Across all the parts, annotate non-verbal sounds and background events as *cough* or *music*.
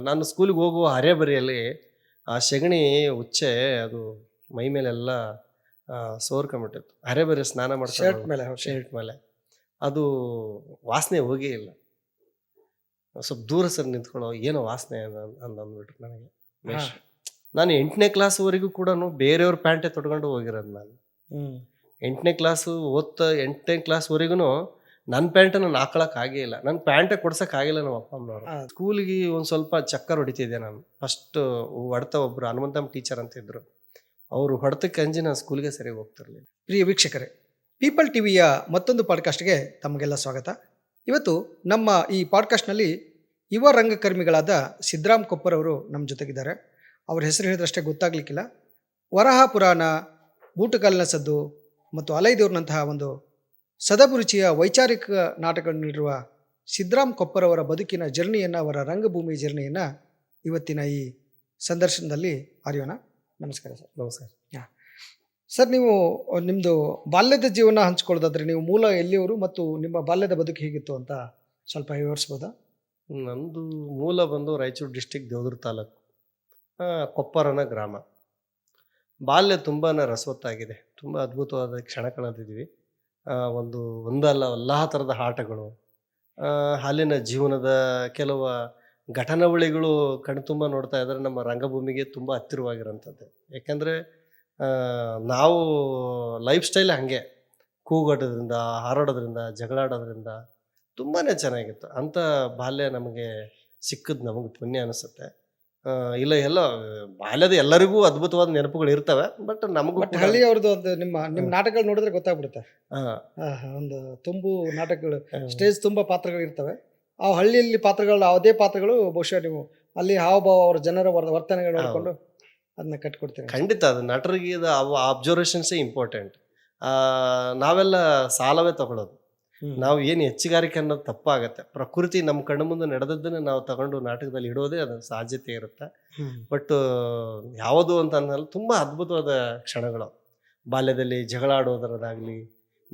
ನಾನು ಸ್ಕೂಲಿಗೆ ಹೋಗುವ ಹರೆಬರಿಯಲ್ಲಿ ಆ ಸೆಗಣಿ ಉಚ್ಚೆ ಅದು ಮೈ ಮೇಲೆಲ್ಲ ಸೋರ್ಕೊಂಬಿಟ್ಟಿತ್ತು ಹರೆಬರಿ ಸ್ನಾನ ಶರ್ಟ್ ಮೇಲೆ. ಶರ್ಟ್ ಮೇಲೆ. ಅದು ವಾಸನೆ ಹೋಗೇ ಇಲ್ಲ. ಸ್ವಲ್ಪ ದೂರ ಸರ್ ನಿಂತ್ಕೊಳ್ಳೋ ಏನೋ ವಾಸನೆ ಅಂತ ಅಂದ್ ಅಂದ್ಬಿಟ್ರು ನನಗೆ. ನಾನು ಎಂಟನೇ ಕ್ಲಾಸ್ವರೆಗೂ ಕೂಡ ಬೇರೆಯವ್ರ ಪ್ಯಾಂಟೇ ತೊಡ್ಕೊಂಡು ಹೋಗಿರೋದು ನಾನು. ಎಂಟನೇ ಕ್ಲಾಸು ಓದ್ತಾ ಎಂಟನೇ ಕ್ಲಾಸ್ವರೆಗೂ ನನ್ನ ಪ್ಯಾಂಟ್ ನಾನು ಹಾಕೊಳಕ್ ಆಗೇ ಇಲ್ಲ. ನನ್ನ ಪ್ಯಾಂಟೇ ಕೊಡ್ಸಕ್ ಆಗಿಲ್ಲ ನಮ್ಮ ಅಪ್ಪ ಅಮ್ಮನವರು. ಸ್ಕೂಲ್ಗೆ ಒಂದು ಸ್ವಲ್ಪ ಚಕ್ಕರ್ ಹೊಡಿತಿದ್ದೆ ನಾನು. ಫಸ್ಟ್ ಹೊಡ್ತ ಒಬ್ರು ಹನುಮಂತಮ್ಮ ಟೀಚರ್ ಅಂತ ಇದ್ರು. ಅವರು ಹೊಡೆತಕ್ಕೆ ಅಂಜಿ ನಾನು ಸ್ಕೂಲ್ಗೆ ಸರಿಯಾಗಿ ಹೋಗ್ತಿರ್ಲಿಲ್ಲ. ಪ್ರಿಯ ವೀಕ್ಷಕರೇ ಪೀಪಲ್ ಟಿವಿಯ ಮತ್ತೊಂದು ಪಾಡ್ಕಾಸ್ಟ್ಗೆ ತಮಗೆಲ್ಲ ಸ್ವಾಗತ. ಇವತ್ತು ನಮ್ಮ ಈ ಪಾಡ್ಕಾಸ್ಟ್ನಲ್ಲಿ ಯುವ ರಂಗಕರ್ಮಿಗಳಾದ ಸಿದ್ದರಾಮ್ ಕೊಪ್ಪರ್ ಅವರು ನಮ್ಮ ಜೊತೆಗಿದ್ದಾರೆ. ಅವ್ರ ಹೆಸರು ಹೇಳಿದ್ರಷ್ಟೇ ಗೊತ್ತಾಗ್ಲಿಕ್ಕಿಲ್ಲ. ವರಹ ಪುರಾಣ ಬೂಟುಕಾಲಿನ ಸದ್ದು ಮತ್ತು ಅಲೈದೇವ್ರನಂತಹ ಒಂದು ಸದಭಿರುಚಿಯ ವೈಚಾರಿಕ ನಾಟಕಗಳನ್ನು ನೀಡಿರುವ ಸಿದ್ದರಾಮ್ ಕೊಪ್ಪರವರ ಬದುಕಿನ ಜರ್ನಿಯನ್ನು ಅವರ ರಂಗಭೂಮಿ ಜರ್ನಿಯನ್ನು ಇವತ್ತಿನ ಈ ಸಂದರ್ಶನದಲ್ಲಿ ಅರಿಯೋಣ ನಮಸ್ಕಾರ ಸರ್. ನಮಸ್ಕಾರ. ಸರ್ ನೀವು ನಿಮ್ಮದು ಬಾಲ್ಯದ ಜೀವನ ಹಂಚ್ಕೊಳ್ಳೋದಾದ್ರೆ ನೀವು ಮೂಲ ಎಲ್ಲಿಯವರು ಮತ್ತು ನಿಮ್ಮ ಬಾಲ್ಯದ ಬದುಕು ಹೇಗಿತ್ತು ಅಂತ ಸ್ವಲ್ಪ ವಿವರಿಸ್ಬೋದಾ? ನಂದು ಮೂಲ ಬಂದು ರಾಯಚೂರು ಡಿಸ್ಟಿಕ್ ದೇವದುರ್ ತಾಲೂಕು. ಕೊಪ್ಪರನ ಗ್ರಾಮ. ಬಾಲ್ಯ ತುಂಬಾ ರಸವತ್ತಾಗಿದೆ. ತುಂಬ ಅದ್ಭುತವಾದ ಕ್ಷಣ ಕಳೆದಿದ್ವಿ ಆ, ಒಂದು ಒಂದಲ್ಲ ಎಲ್ಲ ಥರದ ಆಟಗಳು ಹಾಲಿನ ಜೀವನದ ಕೆಲವು ಘಟನಾವಳಿಗಳು ಕಣ್ತುಂಬ ನೋಡ್ತಾ ಇದ್ದರೆ ನಮ್ಮ ರಂಗಭೂಮಿಗೆ ತುಂಬ ಹತ್ತಿರವಾಗಿರೋಂಥದ್ದು ಯಾಕೆಂದರೆ ನಾವು ಲೈಫ್ ಸ್ಟೈಲ್ ಹಾಗೆ. ಕೂಗಾಡೋದ್ರಿಂದ, ಹಾರಾಡೋದ್ರಿಂದ, ಜಗಳಾಡೋದ್ರಿಂದ ತುಂಬಾ ಚೆನ್ನಾಗಿತ್ತು. ಅಂಥ ಬಾಲ್ಯ ನಮಗೆ ಸಿಕ್ಕಿದ್ದು ನಮಗೆ ಪುಣ್ಯ ಅನಿಸುತ್ತೆ. ಇಲ್ಲ ಎಲ್ಲ ಬಾಲ್ಯದ ಎಲ್ಲರಿಗೂ ಅದ್ಭುತವಾದ ನೆನಪುಗಳು ಇರ್ತವೆ ಬಟ್ ನಮಗೂ ಬಟ್ ಹಳ್ಳಿ ಹಳ್ಳಿಯವ್ರದ್ದು ಒಂದು ನಿಮ್ಮ ನಿಮ್ಮ. ನಾಟಕಗಳು ನೋಡಿದ್ರೆ ಗೊತ್ತಾಗ್ಬಿಡುತ್ತೆ. ಒಂದು ತುಂಬು ನಾಟಕಗಳು ಸ್ಟೇಜ್ ತುಂಬ ಪಾತ್ರಗಳು ಇರ್ತವೆ. ಆ ಹಳ್ಳಿಯಲ್ಲಿ ಪಾತ್ರಗಳು ಅದೇ ಪಾತ್ರಗಳು ಬಹುಶಃ ನೀವು ಅಲ್ಲಿ ಹಾವಭಾವ ಅವರ ಜನರ ವರ್- ವರ್ತನೆಗಳು ನೋಡಿಕೊಂಡು ಅದನ್ನ ಕಟ್ಕೊಡ್ತೀವಿ ಖಂಡಿತ ಅದು ನಟರಿಗೆ ಇದು ಅವು ಅಬ್ಸರ್ವೇಷನ್ಸೇ ಇಂಪಾರ್ಟೆಂಟ್ ನಾವೆಲ್ಲ ಸಾಲವೇ ತಗೊಳ್ಳೋದು. ನಾವು ಏನು ಹೆಚ್ಚುಗಾರಿಕೆ ಅನ್ನೋದು ತಪ್ಪಾಗತ್ತೆ. ಪ್ರಕೃತಿ ನಮ್ಮ ಕಣ್ಣು ಮುಂದೆ ನಡೆದದ್ದನ್ನು ನಾವು ತಗೊಂಡು ನಾಟಕದಲ್ಲಿ ಇಡೋದೇ ಅದು ಸಾಧ್ಯತೆ ಇರುತ್ತೆ. ಬಟ್ ಯಾವುದು ಅಂತ ಅಂದ್ರೆ ತುಂಬ ಅದ್ಭುತವಾದ ಕ್ಷಣಗಳು. ಬಾಲ್ಯದಲ್ಲಿ ಜಗಳ ಆಡೋದರದಾಗಲಿ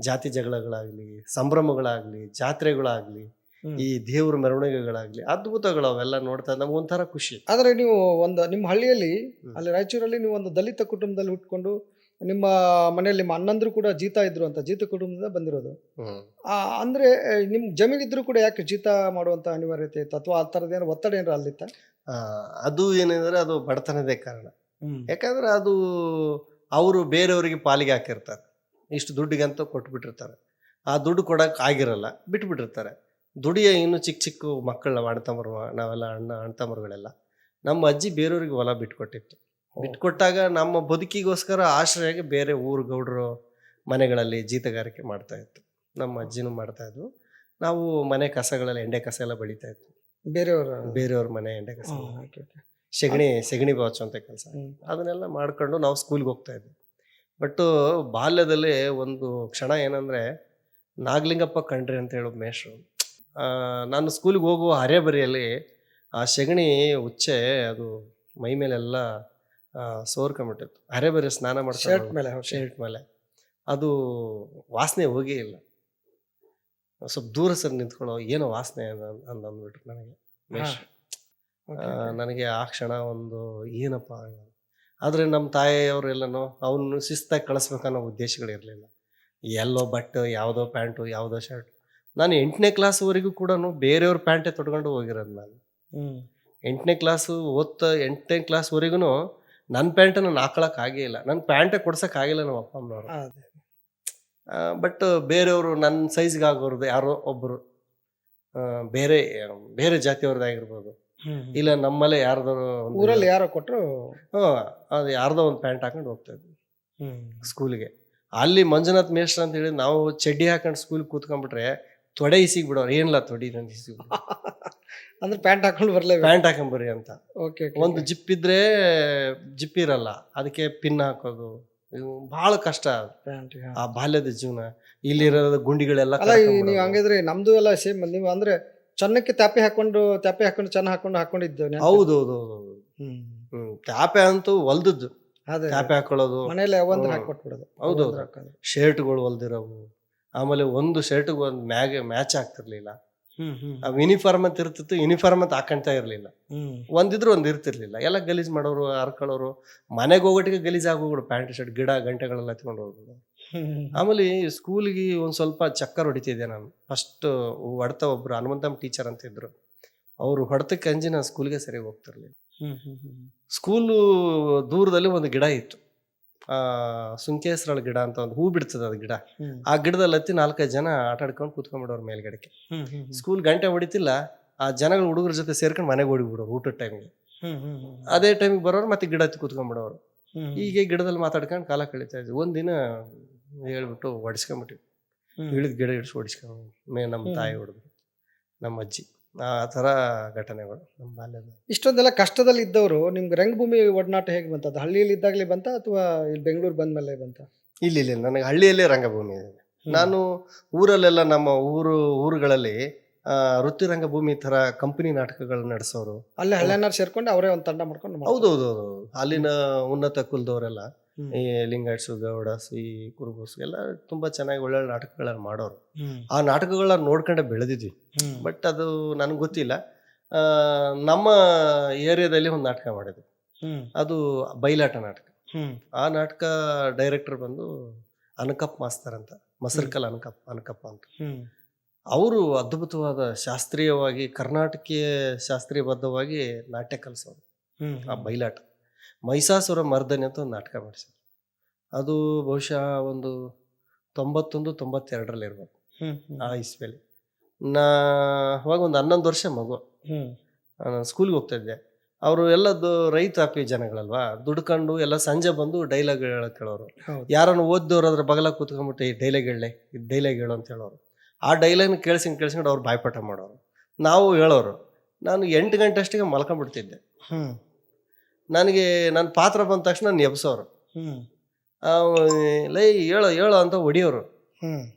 ಜಾತಿ ಜಗಳಗಳಾಗಲಿ ಸಂಭ್ರಮಗಳಾಗಲಿ ಜಾತ್ರೆಗಳಾಗಲಿ ಈ ದೇವ್ರ ಮೆರವಣಿಗೆಗಳಾಗಲಿ ಅದ್ಭುತಗಳು ಅವೆಲ್ಲ ನೋಡ್ತಾ ನಮ್ಗೊಂಥರ ಖುಷಿ. ಆದ್ರೆ ನೀವು ಒಂದು ನಿಮ್ಮ ಹಳ್ಳಿಯಲ್ಲಿ ಅಲ್ಲಿ ರಾಯಚೂರಲ್ಲಿ ನೀವು ಒಂದು ದಲಿತ ಕುಟುಂಬದಲ್ಲಿ ಹುಟ್ಕೊಂಡು ನಿಮ್ಮ ಮನೆಯಲ್ಲಿ ನಿಮ್ಮ ಅಣ್ಣಂದ್ರು ಕೂಡ ಜೀತ ಇದ್ರು ಅಂತ ಜೀತ ಕುಟುಂಬದಿಂದ ಬಂದಿರೋದು. ಆ, ಅಂದ್ರೆ ನಿಮ್ ಜಮೀನ್ ಇದ್ರು ಕೂಡ ಯಾಕೆ ಜೀತ ಮಾಡುವಂತ ಅನಿವಾರ್ಯತೆ ಇತ್ತು? ಅಥವಾ ಆ ಥರದ ಏನೋ ಒತ್ತಡ ಏನಾರ ಅಲ್ಲಿತ್ತ? ಆ, ಅದು ಏನಂದ್ರೆ ಅದು ಬಡತನದೇ ಕಾರಣ. ಯಾಕಂದ್ರೆ ಅದು ಅವರು ಬೇರೆಯವರಿಗೆ ಪಾಲಿಗೆ ಹಾಕಿರ್ತಾರೆ. ಇಷ್ಟು ದುಡ್ಡಿಗಂತ ಕೊಟ್ಬಿಟ್ಟಿರ್ತಾರೆ. ಆ ದುಡ್ಡು ಕೊಡಕ್ಕೆ ಆಗಿರಲ್ಲ ಬಿಟ್ಬಿಟ್ಟಿರ್ತಾರೆ. ದುಡಿಯ ಇನ್ನು ಚಿಕ್ಕ ಚಿಕ್ಕ ಮಕ್ಕಳ ಅಣ್ತಂಬರು ನಾವೆಲ್ಲ ಅಣ್ಣ ತಮ್ಮರುಗಳೆಲ್ಲ ನಮ್ಮ ಅಜ್ಜಿ ಬೇರೆಯವರಿಗೆ ಹೊಲ ಬಿಟ್ಕೊಟ್ಟಿತ್ತು. ಬಿಟ್ಕೊಟ್ಟಾಗ ನಮ್ಮ ಬದುಕಿಗೋಸ್ಕರ ಆಶ್ರಯಕ್ಕೆ ಬೇರೆ ಊರು ಗೌಡರು ಮನೆಗಳಲ್ಲಿ ಜೀತಗಾರಿಕೆ ಮಾಡ್ತಾ ಇತ್ತು. ನಮ್ಮ ಅಜ್ಜಿನೂ ಮಾಡ್ತಾ ಇದ್ವು ನಾವು ಮನೆ ಕಸಗಳೆಲ್ಲ ಎಂಡೆ ಕಸ ಎಲ್ಲ ಬೆಳೀತಾ ಇತ್ತು ಬೇರೆಯವ್ರ? ಬೇರೆಯವ್ರ ಮನೆ ಎಂಡೆ ಕಸ. ಸೆಗಣಿ. ಸೆಗಣಿ ಬಾಚು ಅಂತ ಕೆಲಸ. ಅದನ್ನೆಲ್ಲ ಮಾಡ್ಕೊಂಡು ನಾವು ಸ್ಕೂಲ್ಗೆ ಹೋಗ್ತಾ ಇದ್ವಿ. ಬಟ್ ಬಾಲ್ಯದಲ್ಲಿ ಒಂದು ಕ್ಷಣ ಏನಂದರೆ ನಾಗಲಿಂಗಪ್ಪ ಕಂಡ್ರಿ ಅಂತ ಹೇಳೋ ಮೇಷ್ರು ನಾನು ಸ್ಕೂಲ್ಗೆ ಹೋಗುವ ಹರೇಬರಿಯಲ್ಲಿ ಆ ಸೆಗಣಿ ಉಚ್ಚೆ ಅದು ಮೈ ಮೇಲೆಲ್ಲ ಆ, ಅರೆ ಬರೆ ಸ್ನಾನ ಶರ್ಟ್ ಮಾಡ್ಕೊಂಡು ಮೇಲೆ. ಶರ್ಟ್ ಮೇಲೆ. ಅದು ವಾಸನೆ ಹೋಗೇ ಇಲ್ಲ. ಸ್ವಲ್ಪ ದೂರ ಸರ್ ನಿಂತ್ಕೊಳ್ಳೋ ಏನೋ ವಾಸನೆ ಅಂದ್ ಅಂದ್ ಅಂದ್ಬಿಟ್ರು ನನಗೆ. ನನಗೆ ಆ ಕ್ಷಣ ಒಂದು ಏನಪ್ಪ ಆದರೆ ನಮ್ಮ ತಾಯಿಯವರೆಲ್ಲನೂ ಅವನು ಶಿಸ್ತಾಗಿ ಕಳಿಸ್ಬೇಕನ್ನೋ ಉದ್ದೇಶಗಳಿರಲಿಲ್ಲ ಎಲ್ಲೋ ಬಟ್ ಯಾವುದೋ ಪ್ಯಾಂಟು ಯಾವುದೋ ಶರ್ಟ್ ನಾನು ಎಂಟನೇ ಕ್ಲಾಸ್ವರೆಗೂ ಕೂಡ ಬೇರೆಯವ್ರ ಪ್ಯಾಂಟೇ ತೊಡ್ಕೊಂಡು ಹೋಗಿರೋದು ನಾನು. ಎಂಟನೇ ಕ್ಲಾಸು ಓದ್ತಾ ಎಂಟನೇ ಕ್ಲಾಸ್ವರೆಗೂ ನನ್ನ ಪ್ಯಾಂಟ್ ನಾನು ಹಾಕೊಳಕ್ ಆಗೇ ಇಲ್ಲ. ನನ್ನ ಪ್ಯಾಂಟೇ ಕೊಡ್ಸಕ್ ಆಗಿಲ್ಲ ನಮ್ಮ ಅಪ್ಪ ಅಮ್ಮನವ್ರು. ಅದೇ. ಬಟ್ ಬೇರೆಯವರು ನನ್ನ ಸೈಜ್ಗೆ ಆಗೋರ್ದು ಯಾರೋ ಒಬ್ಬರು ಬೇರೆ ಬೇರೆ ಜಾತಿಯವ್ರದ್ದಾಗಿರ್ಬೋದು ಹ್ಮ್. ಇಲ್ಲ ನಮ್ಮಲ್ಲೇ ಯಾರ್ದಾರು ಒಂದು- ಊರಲ್ಲಿ ಯಾರೋ ಕೊಟ್ರು? ಹ್ಞೂ ಅದು ಯಾರ್ದೋ ಒಂದು ಪ್ಯಾಂಟ್ ಹಾಕೊಂಡು ಹೋಗ್ತಾ ಇದ್ವಿ ಸ್ಕೂಲಿಗೆ ಸ್ಕೂಲ್ಗೆ ಅಲ್ಲಿ ಮಂಜುನಾಥ್ ಮೇಷ್ಟ್ರ ಅಂತ ಹೇಳಿ ನಾವು ಚಡ್ಡಿ ಹಾಕೊಂಡು ಸ್ಕೂಲ್ ಕೂತ್ಕೊಂಡ್ಬಿಟ್ರೆ ತೊಡೆ ಇಸಿಗ್ ಬಿಡೋರು ಏನಿಲ್ಲ ತೊಡಿ ನಂಗೆ ಇಸಿಗ್ *laughs* ಅಂದ್ರೆ ಪ್ಯಾಂಟ್ ಹಾಕೊಂಡು ಬರ್ಲೇಬೇಕು ಪ್ಯಾಂಟ್ ಹಾಕೊಂಬರ್ರಿ ಅಂತ. ಓಕೆ ಒಂದು ಜಿಪ್ ಇದ್ರೆ ಜಿಪ್ ಇರಲ್ಲ. ಅದಕ್ಕೆ ಪಿನ್ ಹಾಕೋದು. ಇವು ಬಹಳ ಕಷ್ಟ ಪ್ಯಾಂಟ್ ಆ ಬಾಲ್ಯದ ಜೀವನ. ಇಲ್ಲಿರೋ ಗುಂಡಿಗಳೆಲ್ಲ ಅಲ್ಲ ಈ ಕರ್ಕೊಂಡ್ಬಿಡೋದು. ನೀವು ಹಂಗಿದ್ರೆ ನಮ್ದು ಎಲ್ಲ ಸೇಮ್. ನೀವು ಅಂದ್ರೆ ಚೆನ್ನಕ್ಕೆ ತ್ಯಾಪೆ ಹಾಕೊಂಡು ತ್ಯಾಪೆ ಹಾಕೊಂಡು ಚೆನ್ನ ಹಾಕೊಂಡು ಹಾಕೊಂಡಿದ್ದು. ಹೌದು ಹೌದು ಹೌದು. ಹ್ಮ್. ಹ್ಮ್ ಟ್ಯಾಪೆ ಅಂತೂ ಹೊಲ್ದದ್ದು. ಅದೇ ಟ್ಯಾಪೆ ಹಾಕೊಳ್ಳೋದು. ಮನೇಲಿ ಒಂದು ಹ್ಮ್. ಹಾಕೊಟ್ಬಿಡೋದು ಹೌದು, ಹೌದು. ಶರ್ಟ್ಗಳು ಹೊಲ್ದಿರೋವು. ಆಮೇಲೆ ಒಂದು ಶರ್ಟ್ಗೆ ಒಂದು ಮ್ಯಾಗ್ ಮ್ಯಾಚ್ ಆಗ್ತಿರ್ಲಿಲ್ಲ. ಆ ಯೂನಿಫಾರ್ಮ್ ಅಂತ ಇರ್ತಿತ್ತು ಯೂನಿಫಾರ್ಮ್ ಅಂತ ಹಾಕೊಂತ ಇರಲಿಲ್ಲ. ಒಂದಿದ್ರು ಒಂದು ಇರ್ತಿರ್ಲಿಲ್ಲ. ಎಲ್ಲ ಗಲೀಜ್ ಮಾಡೋರು ಹರ್ಕೊಳ್ಳೋರು ಮನೆಗೆ ಹೋಗೋಟಿಗೆ ಗಲೀಜ್ ಆಗೋಗ್ಬಿಡು ಪ್ಯಾಂಟ್ ಶರ್ಟ್ ಗಿಡ ಗಂಟೆಗಳೆಲ್ಲ ಎತ್ಕೊಂಡು ಹೋಗ್ಬಿಡು. ಆಮೇಲೆ ಸ್ಕೂಲಿಗೆ ಒಂದು ಸ್ವಲ್ಪ ಚಕ್ಕರ್ ಹೊಡಿತಿದ್ದೆ ನಾನು. ಫಸ್ಟ್ ಹೊಡ್ತ ಒಬ್ರು ಹನುಮಂತಮ್ ಟೀಚರ್ ಅಂತ ಇದ್ರು. ಅವರು ಹೊಡೆತಕ್ಕೆ ಅಂಜಿ ನಾನು ಸ್ಕೂಲ್ಗೆ ಸರಿ ಹೋಗ್ತಿರ್ಲಿಲ್ಲ ಸ್ಕೂಲು ದೂರದಲ್ಲಿ ಒಂದು ಗಿಡ ಇತ್ತು. ಆ ಸುಂಕೇಶ್ರಳ ಗಿಡ ಅಂತ ಒಂದು ಹೂ ಬಿಡ್ತದ ಅದು ಗಿಡ. ಆ ಗಿಡದಲ್ಲಿ ಹತ್ತಿ ನಾಲ್ಕೈದು ಜನ ಆಟ ಆಡ್ಕೊಂಡು ಕೂತ್ಕೊಂಡ್ಬಿಡೋರು ಮೇಲ್ಗಡೆಗೆ. ಸ್ಕೂಲ್ ಗಂಟೆ ಹೊಡಿತಿಲ್ಲ ಆ ಜನಗಳು ಹುಡುಗರ ಜೊತೆ ಸೇರ್ಕೊಂಡು ಮನೆಗೆ ಓಡಿಬಿಡೋರು ಊಟದ ಟೈಮ್ಗೆ ಅದೇ ಟೈಮಿಗೆ ಬರೋರು ಮತ್ತೆ ಗಿಡ ಹತ್ತಿ ಕೂತ್ಕೊಂಡ್ಬಿಡೋರು ಬಿಡೋರು. ಹೀಗೆ ಗಿಡದಲ್ಲಿ ಮಾತಾಡ್ಕೊಂಡು ಕಾಲ ಕಳೀತಾ ಇದ್ವಿ. ಒಂದಿನ ಹೇಳ್ಬಿಟ್ಟು ಹೊಡಿಸ್ಕೊಂಬಿಟ್ಟಿವಿ ಹ್ಮ್. ಇಳಿದ ಗಿಡ ಹಿಡಿಸಿ ಹೊಡಿಸ್ಕೊಂಡು ಮೇ ನಮ್ಮ ತಾಯಿ ಹೊಡೆದ್ರು ನಮ್ಮ ಅಜ್ಜಿ. ಆ ಥರ ಘಟನೆಗಳು ನಮ್ಮ ಬಾಲ್ಯದ ಇಷ್ಟೊಂದೆಲ್ಲ ಕಷ್ಟದಲ್ಲಿ ಇದ್ದವರು ನಿಮ್ಗೆ ರಂಗಭೂಮಿ ಒಡನಾಟ ಹೇಗೆ ಬಂತ ಅದು ಹಳ್ಳಿಯಲ್ಲಿ ಇದ್ದಾಗಲೇ ಬಂತ ಅಥವಾ ಇಲ್ಲಿ ಬೆಂಗಳೂರು ಬಂದ್ಮೇಲೆ ಬಂತ? ಇಲ್ಲ ಇಲ್ಲ ನನಗೆ ಹಳ್ಳಿಯಲ್ಲೇ ರಂಗಭೂಮಿ ಇದೆ. ನಾನು ಊರಲ್ಲೆಲ್ಲ ನಮ್ಮ ಊರು ಊರುಗಳಲ್ಲಿ ಆ, ವೃತ್ತಿ ರಂಗಭೂಮಿ ಥರ ಕಂಪನಿ ನಾಟಕಗಳು ನಡೆಸೋರು. ಅಲ್ಲೇ ಹಳ್ಳಿಯನ್ನಾರು ಸೇರ್ಕೊಂಡು ಅವರೇ ಒಂದು ತಂಡ ಮಾಡ್ಕೊಂಡು. ಹೌದೌದು ಹೌದು ಅಲ್ಲಿನ ಉನ್ನತ ಕುಲದವರೆಲ್ಲ. ಈ ಲಿಂಗಾಯಟ್ಸು ಗೌಡಸ್ ಈ ಕುರುಬಸ್ ಎಲ್ಲ ತುಂಬಾ ಚೆನ್ನಾಗಿ ಒಳ್ಳೊಳ್ಳೆ ನಾಟಕಗಳನ್ನ ಮಾಡೋರು. ಆ ನಾಟಕಗಳನ್ನ ನೋಡ್ಕೊಂಡೆ ಬೆಳೆದಿದ್ವಿ. ಬಟ್ ಅದು ನನಗೆ ಗೊತ್ತಿಲ್ಲ. ಆ, ನಮ್ಮ ಏರಿಯಾದಲ್ಲಿ ಒಂದು ನಾಟಕ ಮಾಡಿದ್ವಿ. ಅದು ಬಯಲಾಟ ನಾಟಕ. ಆ ನಾಟಕ ಡೈರೆಕ್ಟರ್ ಬಂದು ಅನಕಪ್ ಮಾಸ್ತರ್ ಅಂತ ಮಸರ್ಕಲ್ ಅನಕಪ್ ಅನಕಪ್ಪ ಅಂತ. ಅವರು ಅದ್ಭುತವಾದ ಶಾಸ್ತ್ರೀಯವಾಗಿ ಕರ್ನಾಟಕೀಯ ಶಾಸ್ತ್ರೀಯ ಬದ್ಧವಾಗಿ ನಾಟ್ಯ ಕಲಿಸೋರು. ಆ ಬಯಲಾಟ ಮಹಿಷಾಸುರ ಮರ್ದನೆ ಅಂತ ಒಂದು ನಾಟಕ ಮಾಡಿಸಿದ್ರು. ಅದು ಬಹುಶಃ ಒಂದು ತೊಂಬತ್ತೊಂದು ತೊಂಬತ್ತೆರಡರಲ್ಲಿ ಇರ್ಬೇಕು ಹ್ಮ್ ಆ ಇಸ್ಬೇಲಿ ನಾ ಅವಾಗ ಒಂದು ಹನ್ನೊಂದು ವರ್ಷ ಮಗು. ನಾನು ಸ್ಕೂಲ್ಗೆ ಹೋಗ್ತಾ ಇದ್ದೆ. ಅವರು ಎಲ್ಲದ್ದು ರೈತಾಪಿ ಜನಗಳಲ್ವಾ? ದುಡ್ಕೊಂಡು ಎಲ್ಲ ಸಂಜೆ ಬಂದು ಡೈಲಾಗ್ ಹೇಳಕ್ ಕೇಳೋರು. ಯಾರನ್ನು ಓದ್ದವ್ರು ಅದ್ರ ಬಗಲ ಕೂತ್ಕೊಂಡ್ಬಿಟ್ಟು ಈ ಡೈಲಾಗ್ ಹೇಳಲೆ ಇದು ಡೈಲಾಗ್ ಹೇಳು ಅಂತ ಹೇಳೋರು. ಆ ಡೈಲಾಗ್ನ ಕೇಳಿಸ್ಕೊಂಡು ಕೇಳಿಸ್ಕೊಂಡು ಅವ್ರು ಬಾಯ್ಪಾಠ ಮಾಡೋರು. ನಾವು ಹೇಳೋರು. ನಾನು ಎಂಟು ಗಂಟೆ ಅಷ್ಟಿಗೆ ಮಲ್ಕೊಂಡ್ಬಿಡ್ತಿದ್ದೆ ನನಗೆ ನನ್ನ ಪಾತ್ರ ಬಂದ ತಕ್ಷಣ ನೆಬ್ಸೋರು ಲೈ ಹೇಳೋ ಹೇಳೋ ಅಂತ ಹೊಡಿಯೋರು.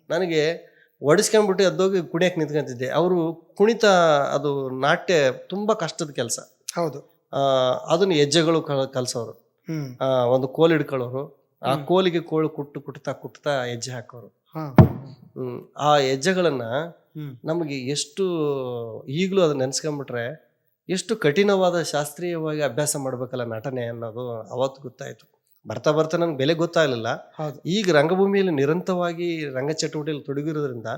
ನನಗೆ ಒಡಿಸ್ಕೊಂಡ್ಬಿಟ್ಟು ಎದ್ದೋಗಿ ಕುಣಿಯಕ್ಕೆ ನಿಂತ್ಕೊಂತಿದ್ದೆ. ಅವರು ಕುಣಿತ ಅದು ನಾಟ್ಯ ತುಂಬ ಕಷ್ಟದ ಕೆಲಸ. ಹೌದು. ಅದನ್ನ ಹೆಜ್ಜೆಗಳು ಕಲಿಸೋರು. ಒಂದು ಕೋಲ್ ಹಿಡ್ಕೊಳ್ಳೋರು. ಆ. ಕೋಲಿಗೆ ಕೋಳು ಕುಟ್ಟು ಕುಟ್ತಾ ಕುಟ್ತಾ ಹೆಜ್ಜೆ ಹಾಕೋರು. ಆ ಹೆಜ್ಜೆಗಳನ್ನ ನಮಗೆ ಎಷ್ಟು ಈಗಲೂ ಅದನ್ನ ನೆನೆಸ್ಕೊಂಡ್ಬಿಟ್ರೆ ಎಷ್ಟು ಕಠಿಣವಾದ ಶಾಸ್ತ್ರೀಯವಾಗಿ ಅಭ್ಯಾಸ ಮಾಡ್ಬೇಕಲ್ಲ ನಟನೆ ಅನ್ನೋದು ಅವತ್ತು ಗೊತ್ತಾಯಿತು. ಬರ್ತಾ ಬರ್ತಾ ನನಗೆ ಬೆಲೆ ಗೊತ್ತಾಗಲಿಲ್ಲ. ಈಗ ರಂಗಭೂಮಿಯಲ್ಲಿ ನಿರಂತರವಾಗಿ ರಂಗ ಚಟುವಟಿಕೆಯಲ್ಲಿ ತೊಡಗಿರೋದ್ರಿಂದ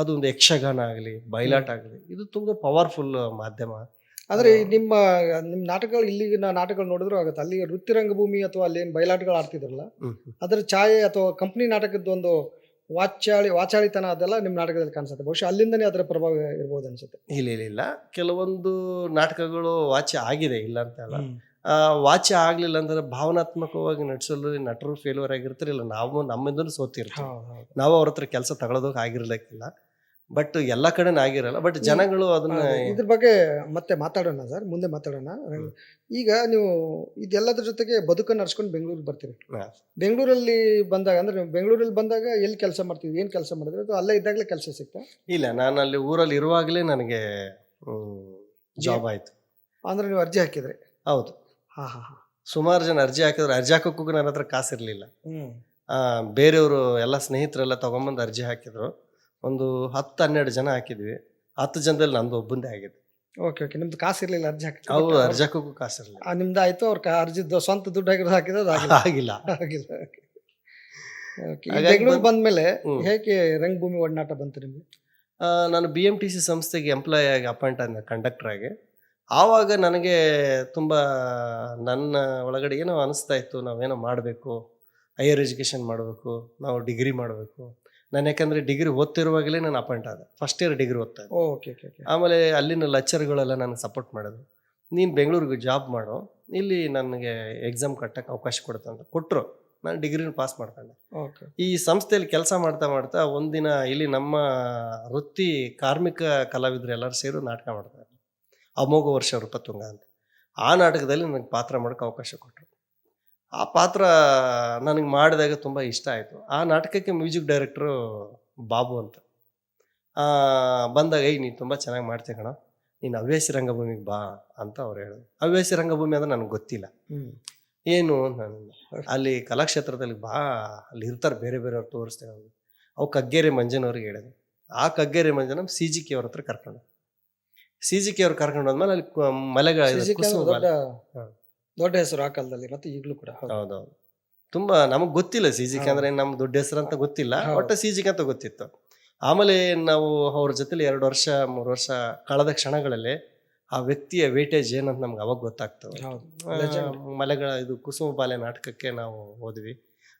ಅದು ಒಂದು ಯಕ್ಷಗಾನ ಆಗಲಿ ಬಯಲಾಟ ಆಗಲಿ ಇದು ತುಂಬ ಪವರ್ಫುಲ್ ಮಾಧ್ಯಮ. ಆದರೆ ನಿಮ್ಮ ನಿಮ್ಮ ನಾಟಕಗಳು ಇಲ್ಲಿನ ನಾಟಕಗಳು ನೋಡಿದ್ರು ಆಗುತ್ತೆ. ಅಲ್ಲಿ ವೃತ್ತಿ ರಂಗಭೂಮಿ ಅಥವಾ ಅಲ್ಲಿ ಏನು ಬಯಲಾಟಗಳು ಆಡ್ತಿದ್ರಲ್ಲ. ಅದರ ಛಾಯೆ ಅಥವಾ ಕಂಪ್ನಿ ನಾಟಕದ ಒಂದು ವಾಚಾಳಿ ವಾಚಾಳಿತನ ಅದೆಲ್ಲ ನಿಮ್ಮ ನಾಟಕದಲ್ಲಿ ಕಾಣಿಸುತ್ತೆ. ಬಹುಶಃ ಅಲ್ಲಿಂದನೇ ಅದರ ಪ್ರಭಾವ ಇರ್ಬೋದು ಅನ್ಸುತ್ತೆ. ಇಲ್ಲ ಇಲ್ಲ ಇಲ್ಲ. ಕೆಲವೊಂದು ನಾಟಕಗಳು ವಾಚ ಆಗಿದೆ ಇಲ್ಲ ಅಂತ ಅಲ್ಲ. ವಾಚ ವಾಚ್ಯ ಆಗ್ಲಿಲ್ಲ ಅಂದ್ರೆ ಭಾವನಾತ್ಮಕವಾಗಿ ನಟಿಸಲು ನಟರು ಫೇಲ್ಯೂರ್ ಆಗಿರ್ತಿರಲಿಲ್ಲ ನಾವು ನಮ್ಮಿಂದಲೂ ಸೋತಿರ್ತೀವಿ. ನಾವು ಅವ್ರ ಹತ್ರ ಕೆಲಸ ತಗೊಳೋದಕ್ಕೆ ಆಗಿರ್ಲಿಕ್ಕಿಲ್ಲ. ಬಟ್ ಎಲ್ಲ ಕಡೆ ಆಗಿರಲ್ಲ. ಬಟ್ ಜನಗಳು ಅದನ್ನ. ಇದ್ರ ಬಗ್ಗೆ ಮತ್ತೆ ಮಾತಾಡೋಣ ಸರ್ ಮುಂದೆ ಮಾತಾಡೋಣ. ಈಗ ನೀವು ಇದೆಲ್ಲದ್ರ ಜೊತೆಗೆ ಬದುಕನ್ನು ನಡ್ಸ್ಕೊಂಡು ಬೆಂಗಳೂರಿಗೆ ಬರ್ತೀರಿ. ಬೆಂಗಳೂರಲ್ಲಿ ಬಂದಾಗ ಅಂದ್ರೆ ಬೆಂಗಳೂರಲ್ಲಿ ಬಂದಾಗ ಎಲ್ಲಿ ಕೆಲಸ ಮಾಡ್ತೀವಿ ಏನು ಕೆಲಸ ಮಾಡಿದ್ರೆ? ಅದು ಅಲ್ಲೇ ಇದ್ದಾಗಲೇ ಕೆಲಸ ಸಿಗ್ತಾ? ಇಲ್ಲ ನಾನು ಅಲ್ಲಿ ಊರಲ್ಲಿ ಇರುವಾಗಲೇ ನನಗೆ ಜಾಬ್ ಆಯ್ತು. ಅಂದ್ರೆ ನೀವು ಅರ್ಜಿ ಹಾಕಿದ್ರಿ? ಹೌದು. ಹಾಂ ಹಾಂ ಹಾಂ. ಸುಮಾರು ಜನ ಅರ್ಜಿ ಹಾಕಿದ್ರು. ಅರ್ಜಿ ಹಾಕೋಕ್ಕೂ ನನ್ನ ಹತ್ರ ಕಾಸಿರ್ಲಿಲ್ಲ. ಬೇರೆಯವರು ಎಲ್ಲ ಸ್ನೇಹಿತರೆಲ್ಲ ತಗೊಂಬಂದು ಅರ್ಜಿ ಹಾಕಿದ್ರು. ಒಂದು ಹತ್ತು ಹನ್ನೆರಡು ಜನ ಹಾಕಿದ್ವಿ. ಹತ್ತು ಜನದಲ್ಲಿ ನಂದು ಒಬ್ಬಂದೇ ಆಗಿದೆ ಓಕೆ ಓಕೆ ನಿಮ್ದು ಕಾಸು ಇರಲಿಲ್ಲ ಅರ್ಜಿ ಹಾಕಿ ಹೌದು ಅರ್ಜಿ ಹಾಕೋಕ್ಕೂ ಕಾಸಿರ್ಲಿಲ್ಲ ಆ, ನಿಮ್ದು ಆಯ್ತು ಅವ್ರ ಕಾ- ಅರ್ಜಿ ದ- ಸ್ವಂತ ದುಡ್ಡು ಹಾಕಿರೋದು ಹಾಕಿದ್ರೆ *laughs* ಆಗಿಲ್ಲ. ಆಗಿಲ್ಲ. ಆಗಿಲ್ಲ Okay. Okay. ಈ ಹಾಗಾಗಿ ಬೆಂಗಳೂರು ಬಂದ್- ಬಂದ್ಮೇಲೆ ಹ್ಮ್. ಹೇಗೆ ರಂಗಭೂಮಿ ಒಡನಾಟ ಬಂತು ನಿಮ್ಗೆ? ಆ, ನಾನು ಬಿ ಎಂ ಟಿ ಸಿ ಸಂಸ್ಥೆಗೆ ಎಂಪ್ಲಾಯ್ ಆಗಿ ಅಪಾಯಿಂಟ್ ಆದ ಕಂಡಕ್ಟರ್ ಆಗಿ. ಆವಾಗ ನನಗೆ ತುಂಬ ನನ್ನ ಒಳಗಡೆ ಏನೋ ಅನಿಸ್ತಾ ಇತ್ತು ನಾವೇನೋ ಮಾಡಬೇಕು ಹೈಯರ್ ಎಜುಕೇಷನ್ ಮಾಡಬೇಕು ನಾವು ಡಿಗ್ರಿ ಮಾಡಬೇಕು. ನಾನು ಯಾಕಂದರೆ ಡಿಗ್ರಿ ಓದ್ತಿರುವಾಗಲೇ ನಾನು ಅಪಾಯಿಂಟ್ ಆದ. ಫಸ್ಟ್ ಇಯರ್ ಡಿಗ್ರಿ ಓದ್ತಾ ಇದ್ದೆ. ಓಕೆ ಓಕೆ ಆಮೇಲೆ ಅಲ್ಲಿನ ಲೆಕ್ಚರ್ಗಳೆಲ್ಲ ನನಗೆ ಸಪೋರ್ಟ್ ಮಾಡೋದು. ನೀನು ಬೆಂಗಳೂರಿಗೆ ಜಾಬ್ ಮಾಡು. ಇಲ್ಲಿ ನನಗೆ ಎಕ್ಸಾಮ್ ಕಟ್ಟಕ್ಕೆ ಅವಕಾಶ ಕೊಡ್ತಂತ ಅಂತ ಕೊಟ್ಟರು ನಾನು ಡಿಗ್ರಿನ ಪಾಸ್ ಮಾಡ್ಕೊಂಡೆ. ಓಕೆ ಈ ಸಂಸ್ಥೆಯಲ್ಲಿ ಕೆಲಸ ಮಾಡ್ತಾ ಮಾಡ್ತಾ ಒಂದಿನ ಇಲ್ಲಿ ನಮ್ಮ ವೃತ್ತಿ ಕಾರ್ಮಿಕ ಕಲಾವಿದರು ಎಲ್ಲರೂ ಸೇರಿ ನಾಟಕ ಮಾಡ್ತಾರೆ ಅಮೋಘ ವರ್ಷ ರೂಪತುಂಗ ಅಂತ. ಆ ನಾಟಕದಲ್ಲಿ ನನಗೆ ಪಾತ್ರ ಮಾಡೋಕ್ಕೆ ಅವಕಾಶ ಕೊಟ್ಟರು ಆ ಪಾತ್ರ ನನಗೆ ಮಾಡಿದಾಗ ತುಂಬ ಇಷ್ಟ ಆಯಿತು. ಆ ನಾಟಕಕ್ಕೆ ಮ್ಯೂಸಿಕ್ ಡೈರೆಕ್ಟ್ರು ಬಾಬು ಅಂತ. ಬಂದಾಗ ಏಯ್ ನೀನು ತುಂಬ ಚೆನ್ನಾಗಿ ಮಾಡ್ತೀಯ ಕಣ. ನೀನು ಹವ್ಯಾಸಿ ರಂಗಭೂಮಿಗೆ ಬಾ ಅಂತ ಅವ್ರು ಹೇಳಿದ್ರು. ಹವ್ಯಾಸಿ ರಂಗಭೂಮಿ ಅಂದ್ರೆ ನನಗೆ ಗೊತ್ತಿಲ್ಲ. ಏನು ಅಂತ ನಾನು ಅಲ್ಲಿ ಕಲಾಕ್ಷೇತ್ರದಲ್ಲಿ ಬಾ ಅಲ್ಲಿ ಇರ್ತಾರೆ ಬೇರೆ ಬೇರೆಯವ್ರು ತೋರಿಸ್ತೇವೆ ಅವ್ರು. ಅವು ಕಗ್ಗೇರಿ ಮಂಜನವ್ರಿಗೆ ಹೇಳಿದೆ ಆ ಕಗ್ಗೆರೆ ಮಂಜನ ಸಿ ಜಿ ಕೆ ಅವ್ರ ಹತ್ರ ಕರ್ಕೊಂಡು ಸಿ ಜಿ ಕೆ ಅವ್ರು ಕರ್ಕೊಂಡು ಹೋದ್ಮೇಲೆ ಅಲ್ಲಿ ಮಲೆಗಳ ದೊಡ್ಡ ಹೆಸರು ಆ ಕಾಲದಲ್ಲಿ ಮತ್ತೆ ಈಗಲೂ ಕೂಡ ಹೌದು. ಹೌದೌದು. ತುಂಬಾ ನಮಗೆ ಗೊತ್ತಿಲ್ಲ ಸಿ ಜಿ ಕೆ ಅಂದ್ರೆ ನಮ್ ದೊಡ್ಡ ಹೆಸರು ಅಂತ ಗೊತ್ತಿಲ್ಲ ಹೌದು. ಒಟ್ಟ ಸಿ ಜಿ ಕೆ ಅಂತ ಗೊತ್ತಿತ್ತು. ಆಮೇಲೆ ನಾವು ಅವ್ರ ಜೊತೆಲಿ ಎರಡು ವರ್ಷ ಮೂರು ವರ್ಷ ಕಳೆದ ಕ್ಷಣಗಳಲ್ಲಿ ಆ ವ್ಯಕ್ತಿಯ ವೇಟೇಜ್ ಏನಂತ ನಮ್ಗೆ ಅವಾಗ ಗೊತ್ತಾಗ್ತವೆ ಹೌದು. ಆ, Legend. ಮಲೆಗಳ ಇದು ಕುಸುಮ ಬಾಲೆ ನಾಟಕಕ್ಕೆ ನಾವು ಹೋದ್ವಿ.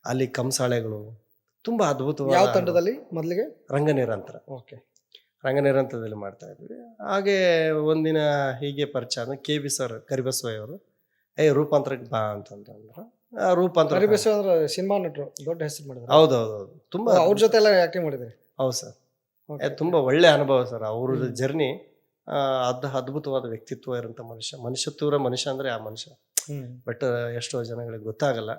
ಅಲ್ಲಿ ಕಂಸಾಳೆಗಳು ತುಂಬಾ ಅದ್ಭುತವಾದ ಯಾವ ತಂಡದಲ್ಲಿ ಮೊದಲಿಗೆ? ರಂಗನಿರಂತರ ಓಕೆ. ರಂಗನಿರಂತರದಲ್ಲಿ ಮಾಡ್ತಾ ಇದ್ವಿ. ಹಾಗೆ ಒಂದಿನ ಹೀಗೆ ಪರಿಚಯ ಅಂದ್ರೆ ಕೆ ಬಿ ಸರ್ ಕರಿಬಸವಯ್ಯ ಅವರು ಏ ರೂಪಾಂತರಕ್ಕೆ ಬಾ ಅಂತಂದ್ರೆ ರೂಪಾಂತರ ಅಂದ್ರೆ ಸಿನಿಮಾ ನಟರು ದೊಡ್ಡ ಹೆಸರು ಮಾಡಿದ್ರು. ಹೌದು. ತುಂಬಾ ಅವ್ರ ಜೊತೆ ಎಲ್ಲ ಆಕ್ಟಿಂಗ್ ಮಾಡಿದ್ರಿ ಹೌದು ಸರ್. ತುಂಬ ತುಂಬಾ ಒಳ್ಳೆ ಅನುಭವ ಸರ್. ಅವ್ರ ಜರ್ನಿ ಅದ್ ಅದ್ಭುತವಾದ ವ್ಯಕ್ತಿತ್ವ ಇರೋಂಥ ಮನುಷ್ಯ. ಮನುಷ್ಯತ್ವರ ಮನುಷ್ಯ ಅಂದ್ರೆ ಆ ಮನುಷ್ಯ. ಬಟ್ ಎಷ್ಟೋ ಜನಗಳಿಗೆ ಗೊತ್ತಾಗಲ್ಲ.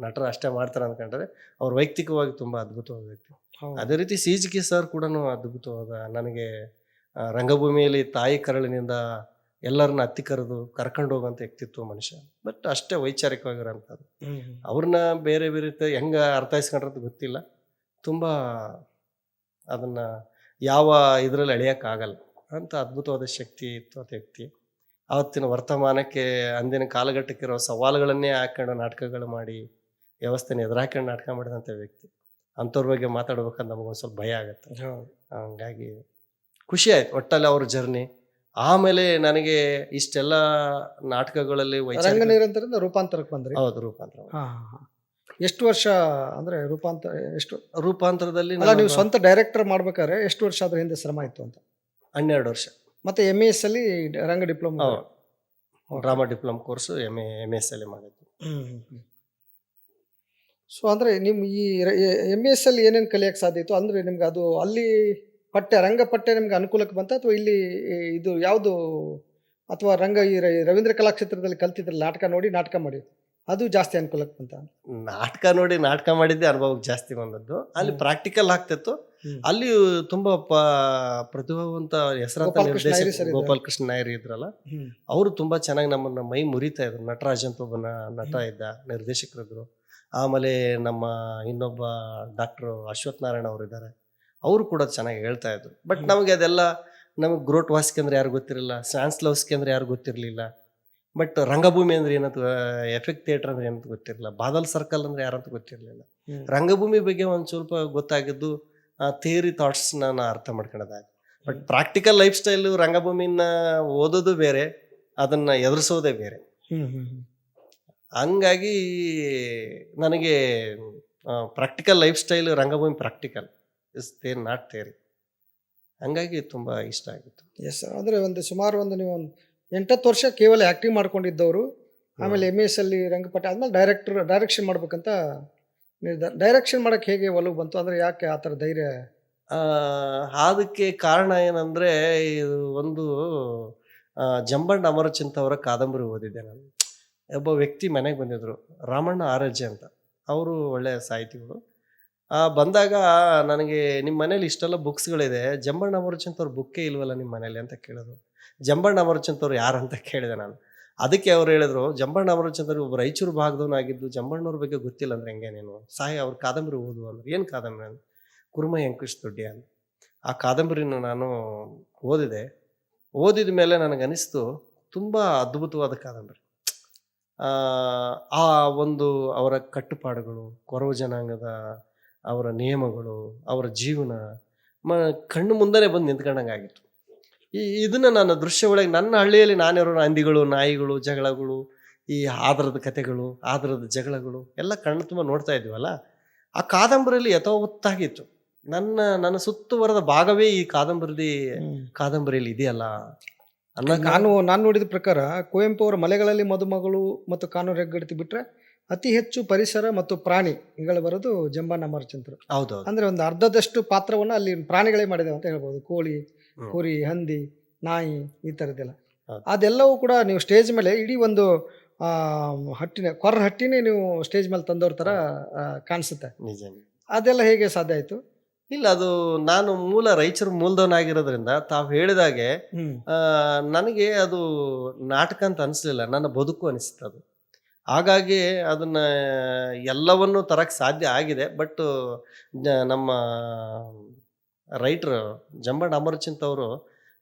ನಟರು ಅಷ್ಟೇ ಮಾಡ್ತಾರೆ ಅನ್ಕೊಂಡ್ರೆ ಅವ್ರು ವೈಯಕ್ತಿಕವಾಗಿ ತುಂಬಾ ಅದ್ಭುತವಾದ ವ್ಯಕ್ತಿ. ಅದೇ ರೀತಿ ಸಿ ಜಿ ಕೆ ಸರ್ ಕೂಡ ಅದ್ಭುತವಾದ ನನಗೆ ರಂಗಭೂಮಿಯಲ್ಲಿ ತಾಯಿ ಕರಳಿನಿಂದ ಎಲ್ಲರನ್ನ ಹತ್ತಿ ಕರೆದು ಕರ್ಕೊಂಡು ಹೋಗುವಂಥ ವ್ಯಕ್ತಿತ್ವ ಮನುಷ್ಯ. ಬಟ್ ಅಷ್ಟೇ ವೈಚಾರಿಕವಾಗಿರೋಂಥದ್ದು. ಅವ್ರನ್ನ ಬೇರೆ ಬೇರೆ ರೀತಿ ಹೆಂಗ ಅರ್ಥೈಸ್ಕೊಂಡ್ರಂತ ಗೊತ್ತಿಲ್ಲ. ತುಂಬಾ ಅದನ್ನ ಯಾವ ಇದರಲ್ಲಿ ಅಳಿಯೋಕ್ಕಾಗಲ್ಲ ಅಂತ ಅದ್ಭುತವಾದ ಶಕ್ತಿ ಇತ್ತು ಅಂತ ವ್ಯಕ್ತಿ. ಆವತ್ತಿನ ವರ್ತಮಾನಕ್ಕೆ ಅಂದಿನ ಕಾಲಘಟ್ಟಕ್ಕಿರೋ ಸವಾಲುಗಳನ್ನೇ ಹಾಕೊಂಡು ನಾಟಕಗಳು ಮಾಡಿ ವ್ಯವಸ್ಥೆನ ಎದುರಾಕೊಂಡು ನಾಟಕ ಮಾಡಿದಂಥ ವ್ಯಕ್ತಿ. ಅಂಥವ್ರ ಬಗ್ಗೆ ಮಾತಾಡ್ಬೇಕಂತ ನಮಗೊಂದು ಸ್ವಲ್ಪ ಭಯ ಆಗುತ್ತೆ. ಹಂಗಾಗಿ ಖುಷಿ ಆಯ್ತು. ಒಟ್ಟಲ್ಲಿ ಅವ್ರ ಜರ್ನಿ. ಆಮೇಲೆ ನನಗೆ ಇಷ್ಟೆಲ್ಲ ನಾಟಕಗಳಲ್ಲಿ ರಂಗ ವೈಚಾರಿಕ ನಿರಂತರದಿಂದ ರೂಪಾಂತರಕ್ಕೆ ಬಂದ್ರಿ. ಹೌದು ರೂಪಾಂತರ. ಹಾ ಹಾ, ಹಾ. ಎಷ್ಟು ವರ್ಷ ಅಂದ್ರೆ ರೂಪಾಂತರ ಎಷ್ಟು ರೂಪಾಂತರದಲ್ಲಿ ಅಲ್ಲ ನೀವು ನಾನು ಸ್ವಂತ ಡೈರೆಕ್ಟರ್ ಮಾಡ್ಬೇಕಾದ್ರೆ ಎಷ್ಟು ವರ್ಷ ಅದ್ರ ಹಿಂದೆ ಶ್ರಮ ಇತ್ತು ಅಂತ? ಹನ್ನೆರಡು ವರ್ಷ. ಮತ್ತೆ ಎಂ ಎಸ್ ಅಲ್ಲಿ ಡ- ರಂಗ diploma drama diploma course M A M S ಅಲ್ಲಿ ಮಾಡಿದ್ದು. ಸೊ ಅಂದ್ರೆ ನಿಮ್ ಈ ಎಂ ಎಸ್ ಅಲ್ಲಿ ಏನೇನು ಕಲಿಯಕ್ಕೆ ಸಾಧ್ಯ ಇತ್ತು? ಅಂದ್ರೆ ನಿಮ್ಗೆ ಅದು ಅಲ್ಲಿ ಪಠ್ಯ ರಂಗ ಪಠ್ಯ ನಿಮ್ಗೆ ಅನುಕೂಲಕ್ಕೆ ಬಂತ ಅಥವಾ ಇಲ್ಲಿ ಇದು ಯಾವುದು ಅಥವಾ ರಂಗ ಈ ರವೀಂದ್ರ ಕಲಾಕ್ಷೇತ್ರದಲ್ಲಿ ಕಲ್ತಿದ್ರೆ ನಾಟಕ ನೋಡಿ ನಾಟಕ ಮಾಡಿ ಅದು ಜಾಸ್ತಿ ಅನುಕೂಲಕ್ಕೆ ಬಂತ? ನಾಟಕ ನೋಡಿ ನಾಟಕ ಮಾಡಿದ್ದೆ ಅನುಭವಕ್ಕೆ ಜಾಸ್ತಿ ಬಂದದ್ದು. ಅಲ್ಲಿ ಪ್ರಾಕ್ಟಿಕಲ್ ಆಗ್ತಿತ್ತು. ಅಲ್ಲಿ ತುಂಬಾ ಪ- ಪ್ರತಿಭಾವಂತ ಹೆಸರಾಂತ ನಿರ್ದೇಶಕ. ಗೋಪಾಲ್ ಕೃಷ್ಣ ನಾಯರಿ ಇದ್ರಲ್ಲ. ಅವರು ತುಂಬಾ ಚೆನ್ನಾಗಿ ನಮ್ಮನ್ನ ಮೈ ಮುರಿತಾ ಇದ್ರು. ನಟರಾಜ್ ಅಂತ ಒಬ್ಬ ನಟ ಇದ್ದ ನಿರ್ದೇಶಕರಿದ್ರು. ಆಮೇಲೆ ನಮ್ಮ ಇನ್ನೊಬ್ಬ ಡಾಕ್ಟರ್ ಅಶ್ವಥ್ ನಾರಾಯಣ ಅವರು ಇದ್ದಾರೆ ಅವರು ಕೂಡ ಚೆನ್ನಾಗಿ ಹೇಳ್ತಾ ಇದ್ರು. ಬಟ್. ನಮಗೆ ಅದೆಲ್ಲ ನಮಗೆ ಗ್ರೋಟ್ ವಾಸ್ಕಿ ಅಂದ್ರೆ ಯಾರು ಗೊತ್ತಿರಲಿಲ್ಲ ಸ್ಯಾನ್ಸ್ಲವ್ಸ್ಕಿ ಅಂದ್ರೆ ಯಾರು ಗೊತ್ತಿರಲಿಲ್ಲ. ಬಟ್ ರಂಗಭೂಮಿ ಅಂದ್ರೆ ಏನಂತ ಎಫೆಕ್ಟ್ ಥಿಯೇಟರ್ ಅಂದ್ರೆ ಏನಂತ ಗೊತ್ತಿರಲಿಲ್ಲ. ಬಾದಲ್ ಸರ್ಕಲ್ ಅಂದ್ರೆ ಯಾರಂತ ಗೊತ್ತಿರಲಿಲ್ಲ. ರಂಗಭೂಮಿ ಬಗ್ಗೆ ಒಂದು ಸ್ವಲ್ಪ ಗೊತ್ತಾಗಿದ್ದು ಆ ಥಿಯರಿ ಥಾಟ್ಸ್ ನಾನು ಅರ್ಥ ಮಾಡ್ಕೊಳ್ಳೋದಾಗ ಬಟ್ ಪ್ರಾಕ್ಟಿಕಲ್ ಲೈಫ್ ಸ್ಟೈಲು ರಂಗಭೂಮಿನ ಓದೋದು ಬೇರೆ ಅದನ್ನ ಎದುರಿಸೋದೇ ಬೇರೆ. ಹಂಗಾಗಿ ನನಗೆ ಪ್ರಾಕ್ಟಿಕಲ್ ಲೈಫ್ ಸ್ಟೈಲ್ ರಂಗಭೂಮಿ practical is the not theory ಹಂಗಾಗಿ ತುಂಬ ಇಷ್ಟ ಆಗಿತ್ತು. ಎಸ್ ಅಂದರೆ ಒಂದು ಸುಮಾರು ಒಂದು ನೀವು ಒಂದು ಎಂಟತ್ತು ವರ್ಷ ಕೇವಲ ಆ್ಯಕ್ಟಿಂಗ್ ಮಾಡ್ಕೊಂಡಿದ್ದವರು ಆಮೇಲೆ ಎಂ ಎಸ್ ಅಲ್ಲಿ ರಂಗಪಟ್ಟ ಆದಮೇಲೆ ಡೈರೆಕ್ಟರ್ ಡೈರೆಕ್ಷನ್ ಮಾಡ್ಬೇಕಂತ ನಿರ್ಧಾರ ಡೈರೆಕ್ಷನ್ ಮಾಡಕ್ಕೆ ಹೇಗೆ ಒಲವು ಬಂತು? ಅಂದರೆ ಯಾಕೆ ಆ ಥರ ಧೈರ್ಯ? ಅದಕ್ಕೆ ಕಾರಣ ಏನಂದರೆ ಇದು ಒಂದು ಜಂಬಣ್ಣ ಅಮರಚಿಂತ ಅವರ ಕಾದಂಬರಿ ಓದಿದ್ದೆ ನಾನು. ಒಬ್ಬ ವ್ಯಕ್ತಿ ಮನೆಗೆ ಬಂದಿದ್ದರು ರಾಮಣ್ಣ ಆರಾಜ್ಯ ಅಂತ. ಅವರು ಒಳ್ಳೆಯ ಸಾಹಿತಿಗಳು. ಬಂದಾಗ ನನಗೆ ನಿಮ್ಮ ಮನೇಲಿ ಇಷ್ಟೆಲ್ಲ ಬುಕ್ಸ್ಗಳಿದೆ. ಜಂಬಣ್ಣ ಅಮರಚಿಂತ ಬುಕ್ಕೇ ಇಲ್ವಲ್ಲ ನಿಮ್ಮ ಮನೇಲಿ ಅಂತ ಕೇಳಿದ್ರು. ಜಂಬಣ್ಣ ಅಮರಚಿಂತ ಯಾರು ಅಂತ ಕೇಳಿದೆ ನಾನು. ಅದಕ್ಕೆ ಅವ್ರು ಹೇಳಿದ್ರು, ಜಂಬಣ್ಣ ಅಮರಚಂದ್ರ ಒಬ್ಬ ರಾಯಚೂರು ಭಾಗದವನಾಗಿದ್ದು ಜಂಬಣ್ಣವ್ರ ಬಗ್ಗೆ ಗೊತ್ತಿಲ್ಲ ಅಂದ್ರೆ ಹೆಂಗೆ ನೀನು? ಸಾಯಿ ಅವ್ರ ಕಾದಂಬರಿ ಓದು ಅಂದ್ರೆ. ಏನು ಕಾದಂಬರಿ? ಅಂದ್ರೆ. ಕುರ್ಮ ಎಂಕುಶ್ ದೊಡ್ಡಿ ಅಂತ ಆ ಕಾದಂಬರಿನ ನಾನು ಓದಿದೆ. ಓದಿದ ಮೇಲೆ ನನಗೆ ಅನಿಸ್ತು, ತುಂಬ ಅದ್ಭುತವಾದ ಕಾದಂಬರಿ. ಆ ಒಂದು ಅವರ ಕಟ್ಟುಪಾಡುಗಳು ಕೊರವ ಜನಾಂಗದ ಅವರ ನಿಯಮಗಳು ಅವರ ಜೀವನ ಮ ಕಣ್ಣು ಮುಂದೆನೇ ಬಂದು ನಿಂತ್ಕೊಂಡಂಗಾಗಿತ್ತು ಈ ಇದನ್ನು ನಾನು ದೃಶ್ಯ ಒಳಗೆ ನನ್ನ ಹಳ್ಳಿಯಲ್ಲಿ ನಾನಿರೋ ನಂದಿಗಳು ನಾಯಿಗಳು ಜಗಳಗಳು ಈ ಆದರದ ಕಥೆಗಳು ಆದರದ ಜಗಳಗಳು ಎಲ್ಲ ಕಣ್ಣು ತುಂಬ ನೋಡ್ತಾ ಇದ್ವಲ್ಲ ಆ ಕಾದಂಬರಿಯಲ್ಲಿ ಯಥಾವತ್ತಾಗಿತ್ತು ನನ್ನ ನನ್ನ ಸುತ್ತುವರೆದ ಭಾಗವೇ ಈ ಕಾದಂಬರಿ ಕಾದಂಬರಿಯಲ್ಲಿ ಇದೆಯಲ್ಲ ನಾನು ನಾನು ನೋಡಿದ ಪ್ರಕಾರ ಕುವೆಂಪು ಅವರ ಮಲೆಗಳಲ್ಲಿ ಮದುಮಗಳು ಮತ್ತು ಕಾನೂರು ಹೆಗ್ಗಡತಿ ಬಿಟ್ರೆ ಅತಿ ಹೆಚ್ಚು ಪರಿಸರ ಮತ್ತು ಪ್ರಾಣಿಗಳು ಬರೋದು ಜಂಬಾನ ಅಮರಚಂದ್ರ ಹೌದು ಅಂದ್ರೆ ಒಂದು ಅರ್ಧದಷ್ಟು ಪಾತ್ರವನ್ನ ಅಲ್ಲಿ ಪ್ರಾಣಿಗಳೇ ಮಾಡಿದೆ ಅಂತ ಹೇಳ್ಬೋದು. ಕೋಳಿ. ಕುರಿ ಹಂದಿ ನಾಯಿ ಈ ಥರದ್ದೆಲ್ಲ ಅದೆಲ್ಲವೂ ಕೂಡ ನೀವು ಸ್ಟೇಜ್ ಮೇಲೆ ಇಡೀ ಒಂದು ಆ, ಹಟ್ಟಿನ ಕೊರ ಹಟ್ಟಿನೇ ನೀವು ಸ್ಟೇಜ್ ಮೇಲೆ ತಂದವ್ರ ಥರ ಕಾಣಿಸುತ್ತೆ. ನಿಜ ಅದೆಲ್ಲ ಹೇಗೆ ಸಾಧ್ಯ ಆಯಿತು? ಇಲ್ಲ ಅದು ನಾನು ಮೂಲ ರಾಯಚೂರು ಮೂಲದವನಾಗಿರೋದ್ರಿಂದ ತಾವು ಹೇಳಿದಾಗೆ ನನಗೆ ಅದು ನಾಟಕ ಅಂತ ಅನಿಸ್ಲಿಲ್ಲ. ನನ್ನ ಬದುಕು ಅನಿಸುತ್ತೆ ಅದು. ಹಾಗಾಗಿ ಅದನ್ನು ಎಲ್ಲವನ್ನು ತರಕ್ಕೆ ಸಾಧ್ಯ ಆಗಿದೆ. ಬಟ್ ನಮ್ಮ ರೈಟ್ರು ಜಂಬಣ್ಣ ಅಮರಚಿಂತ್ ಅವರು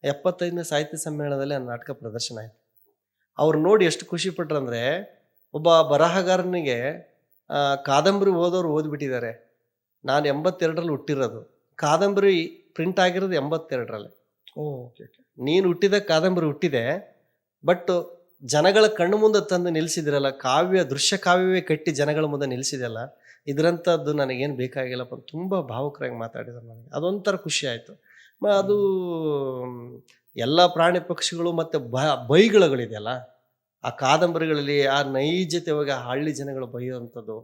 ಎಪ್ಪತ್ತೈದನೇ ಸಾಹಿತ್ಯ ಸಮ್ಮೇಳನದಲ್ಲಿ ಆ ನಾಟಕ ಪ್ರದರ್ಶನ ಆಯಿತು. ಅವ್ರು ನೋಡಿ ಎಷ್ಟು ಖುಷಿ ಅಂದರೆ ಒಬ್ಬ ಬರಹಗಾರನಿಗೆ ಕಾದಂಬರಿ ಓದೋರು ಓದ್ಬಿಟ್ಟಿದ್ದಾರೆ. ನಾನು ಎಂಬತ್ತೆರಡರಲ್ಲಿ ಹುಟ್ಟಿರೋದು. ಕಾದಂಬರಿ ಪ್ರಿಂಟ್ ಆಗಿರೋದು ಎಂಬತ್ತೆರಡರಲ್ಲಿ. ಓಕೆ ಓಕೆ ನೀನು ಹುಟ್ಟಿದ ಕಾದಂಬರಿ ಹುಟ್ಟಿದೆ ಬಟ್ ಜನಗಳ ಕಣ್ಣು ಮುಂದೆ ತಂದು ನಿಲ್ಲಿಸಿದಿರಲ್ಲ ಕಾವ್ಯ, ದೃಶ್ಯ ಕಾವ್ಯವೇ ಕಟ್ಟಿ ಜನಗಳ ಮುಂದೆ ನಿಲ್ಲಿಸಿದೆಯಲ್ಲ ಇದರಂಥದ್ದು ನನಗೇನು ಬೇಕಾಗಿಲ್ಲಪ್ಪ ತುಂಬ ಭಾವುಕರಾಗಿ ಮಾತಾಡಿದ್ರು ನನಗೆ. ಅದೊಂಥರ ಖುಷಿ ಆಯಿತು. ಅದು, ಎಲ್ಲ ಪ್ರಾಣಿ ಪಕ್ಷಿಗಳು ಮತ್ತು ಬ, ಬೈಗಳಗಳಿದೆಯಲ್ಲ, ಆ ಕಾದಂಬರಿಗಳಲ್ಲಿ, ಆ ನೈಜತೆವಾಗಿ ಆ ಹಳ್ಳಿ ಜನಗಳು ಬೈಯೋವಂಥದ್ದು,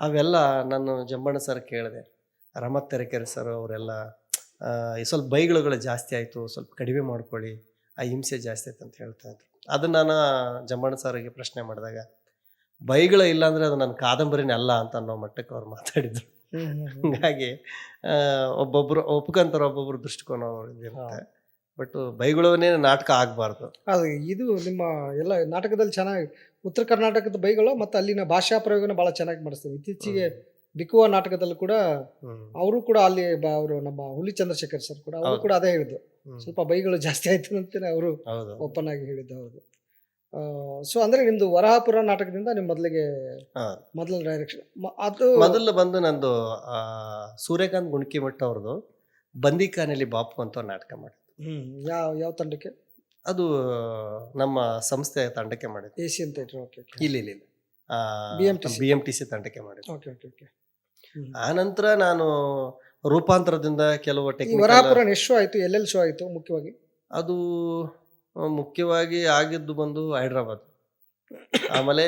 ಅವೆಲ್ಲ ನಾನು ಜಂಬಣ್ಣ ಸರ್ ಕೇಳಿದೆ. ರಮತ್ ತೆರೆಕೆರೆ ಸರ್ ಅವರೆಲ್ಲ ಸ್ವಲ್ಪ ಬೈಗಳುಗಳು ಜಾಸ್ತಿ ಆಯಿತು, ಸ್ವಲ್ಪ ಕಡಿಮೆ ಮಾಡ್ಕೊಳ್ಳಿ, ಆ ಹಿಂಸೆ ಜಾಸ್ತಿ ಆಯ್ತು ಅಂತ ಹೇಳ್ತಾ ಇದ್ರು. ಅದನ್ನ ನಾನು ಜಂಬಣ್ಣ ಸಾರಿಗೆ ಪ್ರಶ್ನೆ ಮಾಡಿದಾಗ ಬೈಗಳ ಇಲ್ಲ ಅಂದರೆ ಅದು ನನ್ನ ಕಾದಂಬರಿನೇ ಅಲ್ಲ ಅಂತ ಅನ್ನೋ ಮಟ್ಟಕ್ಕೆ ಅವ್ರು ಮಾತಾಡಿದ್ರು. ಹಾಗಾಗಿ ಒಬ್ಬೊಬ್ರು ಒಪ್ಕೊಂತಾರೆ ಒಬ್ಬೊಬ್ರು ದೃಷ್ಟಿಕೋನ ಇರುತ್ತೆ ಬಟ್ ಬೈಗಳವನ್ನೇ ನಾಟಕ ಆಗಬಾರ್ದು. ಅದು ಇದು ನಿಮ್ಮ ಎಲ್ಲ ನಾಟಕದಲ್ಲಿ ಚೆನ್ನಾಗಿ ಉತ್ತರ ಕರ್ನಾಟಕದ ಬೈಗಳು ಮತ್ತು ಅಲ್ಲಿನ ಭಾಷಾ ಪ್ರಯೋಗನ ಭಾಳ ಚೆನ್ನಾಗಿ ಮಾಡಿಸ್ತೀವಿ. ಇತ್ತೀಚೆಗೆ ಬಿಕುವ ನಾಟಕದಲ್ಲಿ ಕೂಡ ಅವರು ಕೂಡ ಅಲ್ಲಿ ಅವರು ನಮ್ಮ ಹುಲಿ ಚಂದ್ರಶೇಖರ್ ಸರ್ ಕೂಡ ಅವರು ಕೂಡ ಅದೇ ಹೇಳಿದ್ದು ಸ್ವಲ್ಪ ಬೈಗಳು ಜಾಸ್ತಿ ಆಯ್ತು ಅಂತಲೇ ಅವರು ಓಪನ್ ಆಗಿ ಹೇಳಿದ್ದು ಹೌದು. ಸೊ ಅಂದ್ರೆ ನಿಮ್ದು ವರಹಾಪುರ ನಾಟಕದಿಂದ ನಿಮ್ ಮೊದಲಿಗೆ. ಮೊದಲ ಡೈರೆಕ್ಷನ್ ಅದು ಮೊದಲು ಬಂದು ನಂದು ಸೂರ್ಯಕಾಂತ್ ಗುಣಕಿ ಗುಣಕಿಮಠ ಅವ್ರದ್ದು ಬಂದಿಖಾನೆಯಲ್ಲಿ ಬಾಪು ಅಂತ ನಾಟಕ ಮಾಡಿದ್ದು. ಯಾವ ಯಾವ ತಂಡಕ್ಕೆ? ಅದು ನಮ್ಮ ಸಂಸ್ಥೆ ತಂಡಕ್ಕೆ ಮಾಡಿದ್ದು. ಏಷಿಯನ್ ಥಿಯೇಟರ್ ಓಕೆ ಇಲ್ಲ ಇಲ್ಲ. ಬಿ ಎಂ ಟಿ ಸಿ ತಂಡಕ್ಕೆ ಮಾಡಿದ್ದು. ಓಕೆ ಓಕೆ ಓಕೆ ಆ ನಂತರ ನಾನು ರೂಪಾಂತರದಿಂದ ಕೆಲವು ವರಹಾಪುರ ಎಷ್ಟು ಶೋ ಆಯ್ತು? ಎಲ್ಲೆಲ್ಲಿ ಶೋ ಆಯಿತು ಮುಖ್ಯವಾಗಿ? ಅದು ಮುಖ್ಯವಾಗಿ ಆಗಿದ್ದು ಬಂದು ಹೈದ್ರಾಬಾದ್. ಆಮೇಲೆ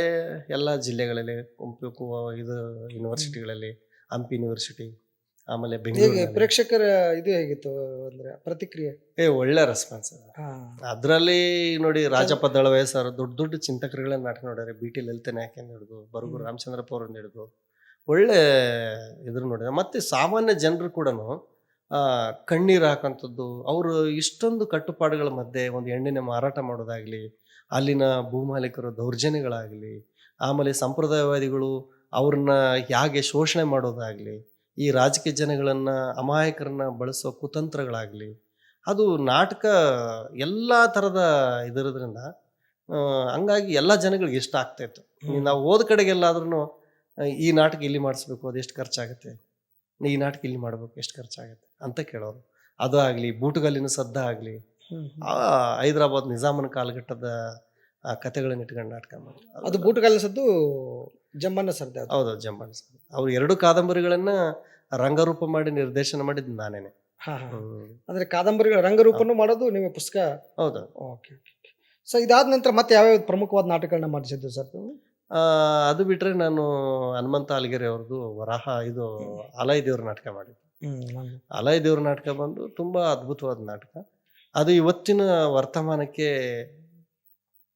ಎಲ್ಲ ಜಿಲ್ಲೆಗಳಲ್ಲಿ ಇದು ಯೂನಿವರ್ಸಿಟಿಗಳಲ್ಲಿ ಹಂಪಿ ಯೂನಿವರ್ಸಿಟಿ ಆಮೇಲೆ ಬೆಂಗಳೂರು ಪ್ರೇಕ್ಷಕರ ಇದು ಹೇಗಿತ್ತು ಅಂದ್ರೆ ಪ್ರತಿಕ್ರಿಯೆ? ಏ ಒಳ್ಳೆ ರೆಸ್ಪಾನ್ಸ್ ಅದರಲ್ಲಿ ನೋಡಿ ರಾಜಪ್ಪ ದಳವಯ್ಯ ಸರ್ ದೊಡ್ಡ ದೊಡ್ಡ ಚಿಂತಕರುಗಳನ್ನ ನಾಟಕ ನೋಡ್ಯಾರ ಬಿ ಟಿ ಲಲಿತ ನಾಯಕಿಂದ ಹಿಡಿದು ಬರಗೂರು. ರಾಮಚಂದ್ರಪ್ಪ ಅವ್ರನ್ನ ಹಿಡಿದು ಒಳ್ಳೆ ಇದ್ರ ನೋಡಿದೆ ಮತ್ತೆ ಸಾಮಾನ್ಯ ಜನರು ಕೂಡ ಕಣ್ಣೀರು ಹಾಕಂಥದ್ದು ಅವರು ಇಷ್ಟೊಂದು ಕಟ್ಟುಪಾಡುಗಳ ಮಧ್ಯೆ ಒಂದು ಎಣ್ಣೆನ ಮಾರಾಟ ಮಾಡೋದಾಗಲಿ ಅಲ್ಲಿನ ಭೂಮಾಲೀಕರ ದೌರ್ಜನ್ಯಗಳಾಗಲಿ ಆಮೇಲೆ ಸಂಪ್ರದಾಯವಾದಿಗಳು ಅವ್ರನ್ನ ಹೇಗೆ ಶೋಷಣೆ ಮಾಡೋದಾಗಲಿ ಈ ರಾಜಕೀಯ ಜನಗಳನ್ನು ಅಮಾಯಕರನ್ನ ಬಳಸೋ ಕುತಂತ್ರಗಳಾಗಲಿ ಅದು ನಾಟಕ ಎಲ್ಲ ಥರದ ಇದರದ್ರಿಂದ ಹಂಗಾಗಿ ಎಲ್ಲ ಜನಗಳಿಗೆ ಇಷ್ಟ ಆಗ್ತಾಯಿತ್ತು ನಾವು ಹೋದ ಕಡೆಗೆಲ್ಲಾದ್ರೂ ಈ ನಾಟಕ ಇಲ್ಲಿ ಮಾಡಿಸ್ಬೇಕು? ಅದು ಎಷ್ಟು ಖರ್ಚಾಗುತ್ತೆ? ಈ ನಾಟಕ ಇಲ್ಲಿ ಮಾಡ್ಬೇಕು? ಎಷ್ಟು ಖರ್ಚಾಗುತ್ತೆ? ಅಂತ ಕೇಳೋರು ಅದು ಆಗಲಿ ಬೂಟುಗಲ್ಲಿನ ಸದ್ದ ಆಗಲಿ. ಹೈದರಾಬಾದ್ ನಿಜಾಮನ ಕಾಲಘಟ್ಟದ ಆ ಕಥೆಗಳನ್ನ ಇಟ್ಕೊಂಡು ನಾಟಕ ಮಾಡಿ ಅದು ಬೂಟುಗಾಲಿಸದ್ದು ಜಂಬಣ್ಣ ಸರ್ದ ಹೌದು ಜಂಬಣ್ಣ ಸರ್ ಅವ್ರು ಎರಡು ಕಾದಂಬರಿಗಳನ್ನ ರಂಗರೂಪ ಮಾಡಿ ನಿರ್ದೇಶನ ಮಾಡಿದ್ದು ನಾನೇನೆ. ಅಂದ್ರೆ ಕಾದಂಬರಿಗಳ ರಂಗರೂಪನು ಮಾಡೋದು ನಿಮ್ಮ ಪುಸ್ತಕ? ಹೌದು. ಓಕೆ ಸೊ ಇದಾದ ನಂತರ ಮತ್ತೆ ಯಾವ್ಯಾವ ಪ್ರಮುಖವಾದ ನಾಟಕಗಳನ್ನ ಮಾಡಿಸಿದ್ದು ಸರ್ ಅದು ಬಿಟ್ರೆ ನಾನು ಹನುಮಂತ ಅಲ್ಗೆರೆ ಅವ್ರದ್ದು ವರಾಹ ಇದು ಅಲೈ ದೇವ್ರ ನಾಟಕ ಮಾಡಿದ್ದು. ಅಲಾಯ್ ಅಲೈ ದೇವ್ರ ನಾಟಕ ಬಂದು ತುಂಬಾ ಅದ್ಭುತವಾದ ನಾಟಕ. ಅದು ಇವತ್ತಿನ ವರ್ತಮಾನಕ್ಕೆ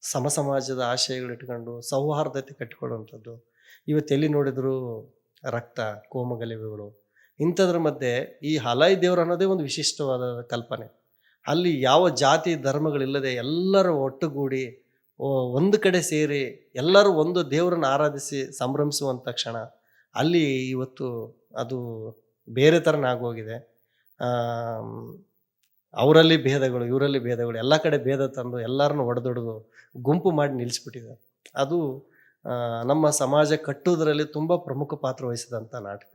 ಸಮ ಸಮಾಜದ ಆಶಯಗಳು ಇಟ್ಕೊಂಡು ಸೌಹಾರ್ದತೆ ಕಟ್ಟಿಕೊಳ್ಳುವಂಥದ್ದು ಇವತ್ತು ಎಲ್ಲಿ ನೋಡಿದ್ರು ರಕ್ತ ಕೋಮಗಲಿವೆಗಳು ಇಂಥದ್ರ ಮಧ್ಯೆ ಈ ಹಲಾಯಿ ದೇವರು ಅನ್ನೋದೇ ಒಂದು ವಿಶಿಷ್ಟವಾದ ಕಲ್ಪನೆ. ಅಲ್ಲಿ ಯಾವ ಜಾತಿ ಧರ್ಮಗಳಿಲ್ಲದೆ ಎಲ್ಲರೂ ಒಟ್ಟುಗೂಡಿ ಒಂದು ಕಡೆ ಸೇರಿ ಎಲ್ಲರೂ ಒಂದು ದೇವರನ್ನು ಆರಾಧಿಸಿ ಸಂಭ್ರಮಿಸುವಂಥ ಕ್ಷಣ, ಅಲ್ಲಿ ಇವತ್ತು ಅದು ಬೇರೆ ಥರನಾಗೋಗಿದೆ ಅವರಲ್ಲಿ ಭೇದಗಳು, ಇವರಲ್ಲಿ ಭೇದಗಳು, ಎಲ್ಲ ಕಡೆ ಭೇದ ತಂದು ಎಲ್ಲರನ್ನು ಒಡೆದೊಡೆದು ಗುಂಪು ಮಾಡಿ ನಿಲ್ಲಿಸ್ಬಿಟ್ಟಿದೆ. ಅದು ನಮ್ಮ ಸಮಾಜ ಕಟ್ಟುವುದರಲ್ಲಿ ತುಂಬ ಪ್ರಮುಖ ಪಾತ್ರ ವಹಿಸಿದಂಥ ನಾಟಕ.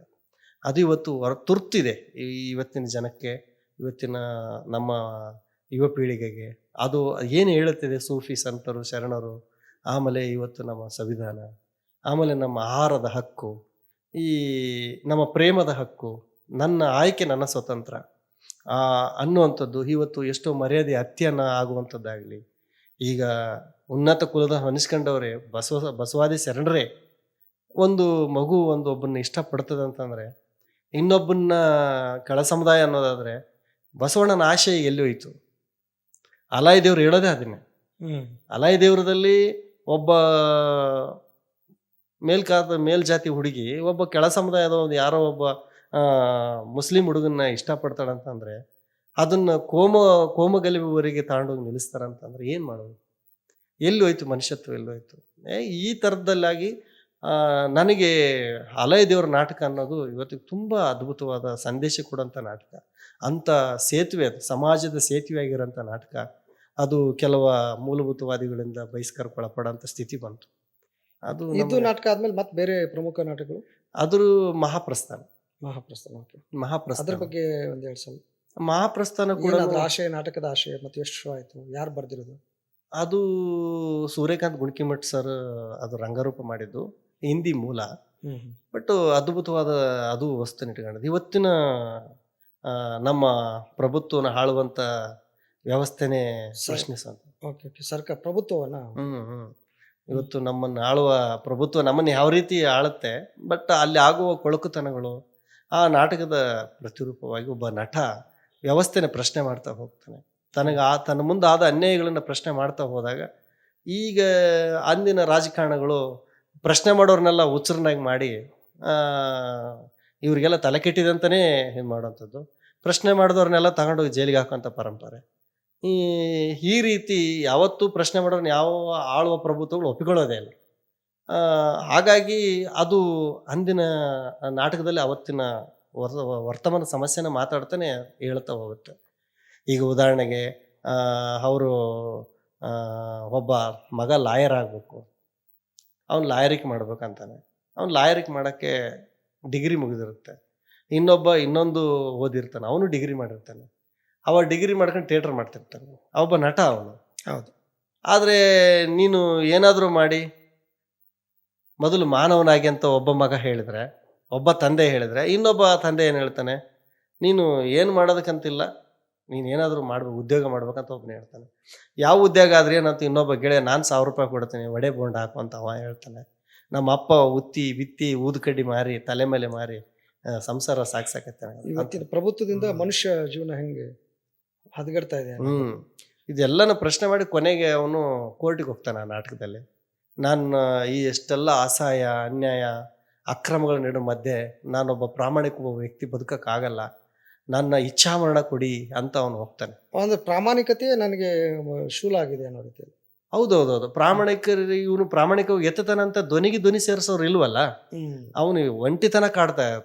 ಅದು ಇವತ್ತು ತುರ್ತಿದೆ ಇವತ್ತಿನ ಜನಕ್ಕೆ, ಇವತ್ತಿನ ನಮ್ಮ ಯುವ ಪೀಳಿಗೆಗೆ. ಅದು ಏನು ಹೇಳುತ್ತಿದೆ ಸೂಫಿ ಸಂತರು, ಶರಣರು? ಆಮೇಲೆ ಇವತ್ತು ನಮ್ಮ ಸಂವಿಧಾನ. ಆಮೇಲೆ ನಮ್ಮ ಆಹಾರದ ಹಕ್ಕು. ಈ ನಮ್ಮ ಪ್ರೇಮದ ಹಕ್ಕು. ನನ್ನ ಆಯ್ಕೆ, ನನ್ನ ಸ್ವತಂತ್ರ. ಅನ್ನುವಂಥದ್ದು ಇವತ್ತು ಎಷ್ಟೋ ಮರ್ಯಾದೆ ಹತ್ಯನ ಆಗುವಂಥದ್ದಾಗಲಿ. ಈಗ ಉನ್ನತ ಕುಲದ ಅನಿಸ್ಕೊಂಡವ್ರೆ, ಬಸವ, ಬಸವಾದಿ ಶರಣರೇ, ಒಂದು ಮಗು ಒಂದು ಒಬ್ಬನ್ನ ಇಷ್ಟಪಡ್ತದೆ ಅಂತಂದರೆ, ಇನ್ನೊಬ್ಬನ್ನ ಕಳ ಸಮುದಾಯ ಅನ್ನೋದಾದರೆ ಬಸವಣ್ಣನ ಆಶಯ ಎಲ್ಲಿ ಹೋಯ್ತು? ಅಲಾಯಿ ದೇವ್ರು ಹೇಳೋದೇ ಅದನ್ನೇ. ಅಲಾಯ್ ಅಲಾಯಿ ದೇವ್ರದಲ್ಲಿ ಒಬ್ಬ ಮೇಲ್ಕಾದ ಮೇಲ್ಜಾತಿ ಹುಡುಗಿ ಒಬ್ಬ ಕೆಳ ಸಮುದಾಯದ ಒಂದು ಯಾರೋ ಒಬ್ಬ ಮುಸ್ಲಿಂ ಹುಡುಗನ್ನ ಇಷ್ಟಪಡ್ತಾಳಂತಂದ್ರೆ ಅದನ್ನ ಕೋಮ ಕೋಮಗಲಿವರೆಗೆ ತಗೊಂಡೋಗಿ ನಿಲ್ಲಿಸ್ತಾರಂತಂದ್ರೆ ಏನು ಮಾಡೋದು? ಎಲ್ಲಿ ಹೋಯ್ತು ಮನುಷ್ಯತ್ವ ಎಲ್ಲಿ ಹೋಯ್ತು? ಈ ಥರದಲ್ಲಾಗಿ ನನಗೆ ಅಲಯ ದೇವರ ನಾಟಕ ಅನ್ನೋದು ಇವತ್ತಿಗೆ ತುಂಬ ಅದ್ಭುತವಾದ ಸಂದೇಶ ಕೊಡೋಂಥ ನಾಟಕ. ಅಂಥ ಸೇತುವೆ ಅದು ಸಮಾಜದ ಸೇತುವೆ ಆಗಿರೋಂಥ ನಾಟಕ. ಅದು ಕೆಲವ ಮೂಲಭೂತವಾದಿಗಳಿಂದ ಬಹಿಷ್ಕರಕ್ಕೊಳಪಡೋಂಥ ಸ್ಥಿತಿ ಬಂತು. ಅದು ಇದು ನಾಟಕ ಆದ್ಮೇಲೆ ಮತ್ತೆ ಬೇರೆ ಪ್ರಮುಖ ನಾಟಕಗಳು? ಅದ್ರ ಮಹಾಪ್ರಸ್ಥಾನ. ಮಹಾಪ್ರಸ್ಥಾನ ಓಕೆ. ಅದ್ರ ಮಹಾಪ್ರಸ್ಥಾನ ಬಗ್ಗೆ ಒಂದ್ ಎರಡು ಸಲ. ಮಹಾಪ್ರಸ್ಥಾನ ಕೂಡ ಆಶಯ ನಾಟಕದ ಆಶಯ ಮತ್ತೆ ಎಷ್ಟು ಶೋ ಆಯ್ತು? ಯಾರು ಬರ್ದಿರೋದು? ಅದು ಸೂರ್ಯಕಾಂತ್ ಗುಣಕಿಮಠ್ ಸರ್ ಅದು ರಂಗರೂಪ ಮಾಡಿದ್ದು ಹಿಂದಿ ಮೂಲ. ಬಟ್ ಅದ್ಭುತವಾದ ಅದು ವಸ್ತು ಇಟ್ಕೊಂಡಿದ್ದು ಇವತ್ತಿನ ನಮ್ಮ ಪ್ರಭುತ್ವನ ಆಳುವಂತ ವ್ಯವಸ್ಥೆನೇ ಪ್ರಶ್ನಿಸೋದು ಓಕೆ ಓಕೆ. ಸರ್ಕಾರ ಪ್ರಭುತ್ವವನ್ನ ಹ್ಮ್ ಹ್ಮ್. ಇವತ್ತು ನಮ್ಮನ್ನ ಆಳುವ ಪ್ರಭುತ್ವ ನಮ್ಮನ್ನ ಯಾವ ರೀತಿ ಆಳುತ್ತೆ ಬಟ್ ಅಲ್ಲಿ ಆಗುವ ಕೊಳಕುತನಗಳು ಆ ನಾಟಕದ ಪ್ರತಿರೂಪವಾಗಿ ಒಬ್ಬ ನಟ ವ್ಯವಸ್ಥೆನ ಪ್ರಶ್ನೆ ಮಾಡ್ತಾ ಹೋಗ್ತಾನೆ. ತನಗೆ ಆ ತನ್ನ ಮುಂದೆ ಆದ ಅನ್ಯಾಯಗಳನ್ನ ಪ್ರಶ್ನೆ ಮಾಡ್ತಾ ಹೋದಾಗ ಈಗ ಅಂದಿನ ರಾಜಕಾರಣಗಳು ಪ್ರಶ್ನೆ ಮಾಡೋರ್ನೆಲ್ಲ ಉಚ್ಚರನಾಗಿ ಮಾಡಿ ಇವರಿಗೆಲ್ಲ ತಲೆ ಕೆಟ್ಟಿದೆ ಅಂತಲೇ ಇದು ಮಾಡೋವಂಥದ್ದು. ಪ್ರಶ್ನೆ ಮಾಡಿದವ್ರನ್ನೆಲ್ಲ ತಗೊಂಡೋಗಿ ಜೈಲಿಗೆ ಹಾಕೋಂಥ ಪರಂಪರೆ. ಈ ಈ ರೀತಿ ಯಾವತ್ತೂ ಪ್ರಶ್ನೆ ಮಾಡೋ ಯಾವ ಆಳುವ ಪ್ರಭುತ್ವಗಳು ಒಪ್ಪಿಕೊಳ್ಳೋದೇ ಇಲ್ಲ. ಹಾಗಾಗಿ ಅದು ಅಂದಿನ ನಾಟಕದಲ್ಲಿ ಅವತ್ತಿನ ವರ್- ವರ್ತಮಾನ ಸಮಸ್ಯೆನ ಮಾತಾಡ್ತಾನೆ ಹೇಳ್ತಾ ಹೋಗುತ್ತೆ. ಈಗ ಉದಾಹರಣೆಗೆ ಅವರು ಒಬ್ಬ ಮಗ ಲಾಯರ್ ಆಗಬೇಕು. ಅವ್ನು ಲಾಯರಿಕ್ ಮಾಡ್ಬೇಕಂತಾನೆ. ಅವ್ನು ಲಾಯರಿಕ್ ಮಾಡೋಕ್ಕೆ ಡಿಗ್ರಿ ಮುಗಿದಿರುತ್ತೆ. ಇನ್ನೊಬ್ಬ ಇನ್ನೊಂದು ಓದಿರ್ತಾನೆ. ಅವನು ಡಿಗ್ರಿ ಮಾಡಿರ್ತಾನೆ. ಅವ ಡಿಗ್ರಿ ಮಾಡ್ಕೊಂಡು ಥಿಯೇಟರ್ ಮಾಡ್ತಿರ್ತಾನೆ. ಒಬ್ಬ ನಟ ಅವನು. ಹೌದು. ಆದರೆ ನೀನು ಏನಾದರೂ ಮಾಡಿ ಮೊದಲು ಮಾನವನಾಗಿ ಅಂತ ಒಬ್ಬ ಮಗ ಹೇಳಿದ್ರೆ ಒಬ್ಬ ತಂದೆ ಹೇಳಿದ್ರೆ ಇನ್ನೊಬ್ಬ ತಂದೆ ಏನು ಹೇಳ್ತಾನೆ ನೀನು ಏನು ಮಾಡೋದಕ್ಕಂತಿಲ್ಲ ನೀನು ಏನಾದರೂ ಮಾಡ್ಬೇಕು ಉದ್ಯೋಗ ಮಾಡ್ಬೇಕಂತ ಒಬ್ಬನೇ ಹೇಳ್ತಾನೆ. ಯಾವ ಉದ್ಯೋಗ ಆದರೆ ಏನಂತ ಇನ್ನೊಬ್ಬ ಗೆಳೆಯ ನಾನು ಸಾವಿರ ರೂಪಾಯಿ ಕೊಡ್ತೀನಿ ವಡೆ ಬೋಂಡ್ ಹಾಕು ಅಂತ ಅವ ಹೇಳ್ತಾನೆ. ನಮ್ಮ ಅಪ್ಪ ಉತ್ತಿ ಬಿತ್ತಿ ಊದುಕಡ್ಡಿ ಮಾರಿ ತಲೆ ಮೇಲೆ ಮಾರಿ ಸಂಸಾರ ಸಾಕ್ಸಾಕತ್ತೆ ಇವತ್ತಿನ ಪ್ರಭುತ್ವದಿಂದ ಮನುಷ್ಯ ಜೀವನ ಹೆಂಗೆ? ಹದಗೆಡ್ತಾ ಇದೆ ಹ್ಮ್. ಇದೆಲ್ಲನ ಪ್ರಶ್ನೆ ಮಾಡಿ ಕೊನೆಗೆ ಅವನು ಕೋರ್ಟಿಗೆ ಹೋಗ್ತಾನೆ ಆ ನಾಟಕದಲ್ಲಿ. ನಾನು ಈ ಎಷ್ಟೆಲ್ಲ ಅಸಹಾಯ ಅನ್ಯಾಯ ಅಕ್ರಮಗಳ ನಡು ಮಧ್ಯೆ ನಾನೊಬ್ಬ ಪ್ರಾಮಾಣಿಕ ಒಬ್ಬ ವ್ಯಕ್ತಿ ಬದುಕಕ್ಕಾಗಲ್ಲ ನನ್ನ ಇಚ್ಛಾಮರಣ ಕೊಡಿ ಅಂತ ಅವನು ಹೋಗ್ತಾನೆ. ಒಂದು ಪ್ರಾಮಾಣಿಕತೆ ನನಗೆ ಶೂಲ ಆಗಿದೆ ಅನ್ನೋ ರೀತಿಯಲ್ಲಿ. ಹೌದೌದೌದು. ಪ್ರಾಮಾಣಿಕರು ಇವನು ಪ್ರಾಮಾಣಿಕವಾಗಿ ಎತ್ತತನ ಅಂತ ಧ್ವನಿಗೆ ಧ್ವನಿ ಸೇರಿಸೋರು ಇಲ್ವಲ್ಲ? ಅವನು ಒಂಟಿತನ ಕಾಡ್ತಾ ಆ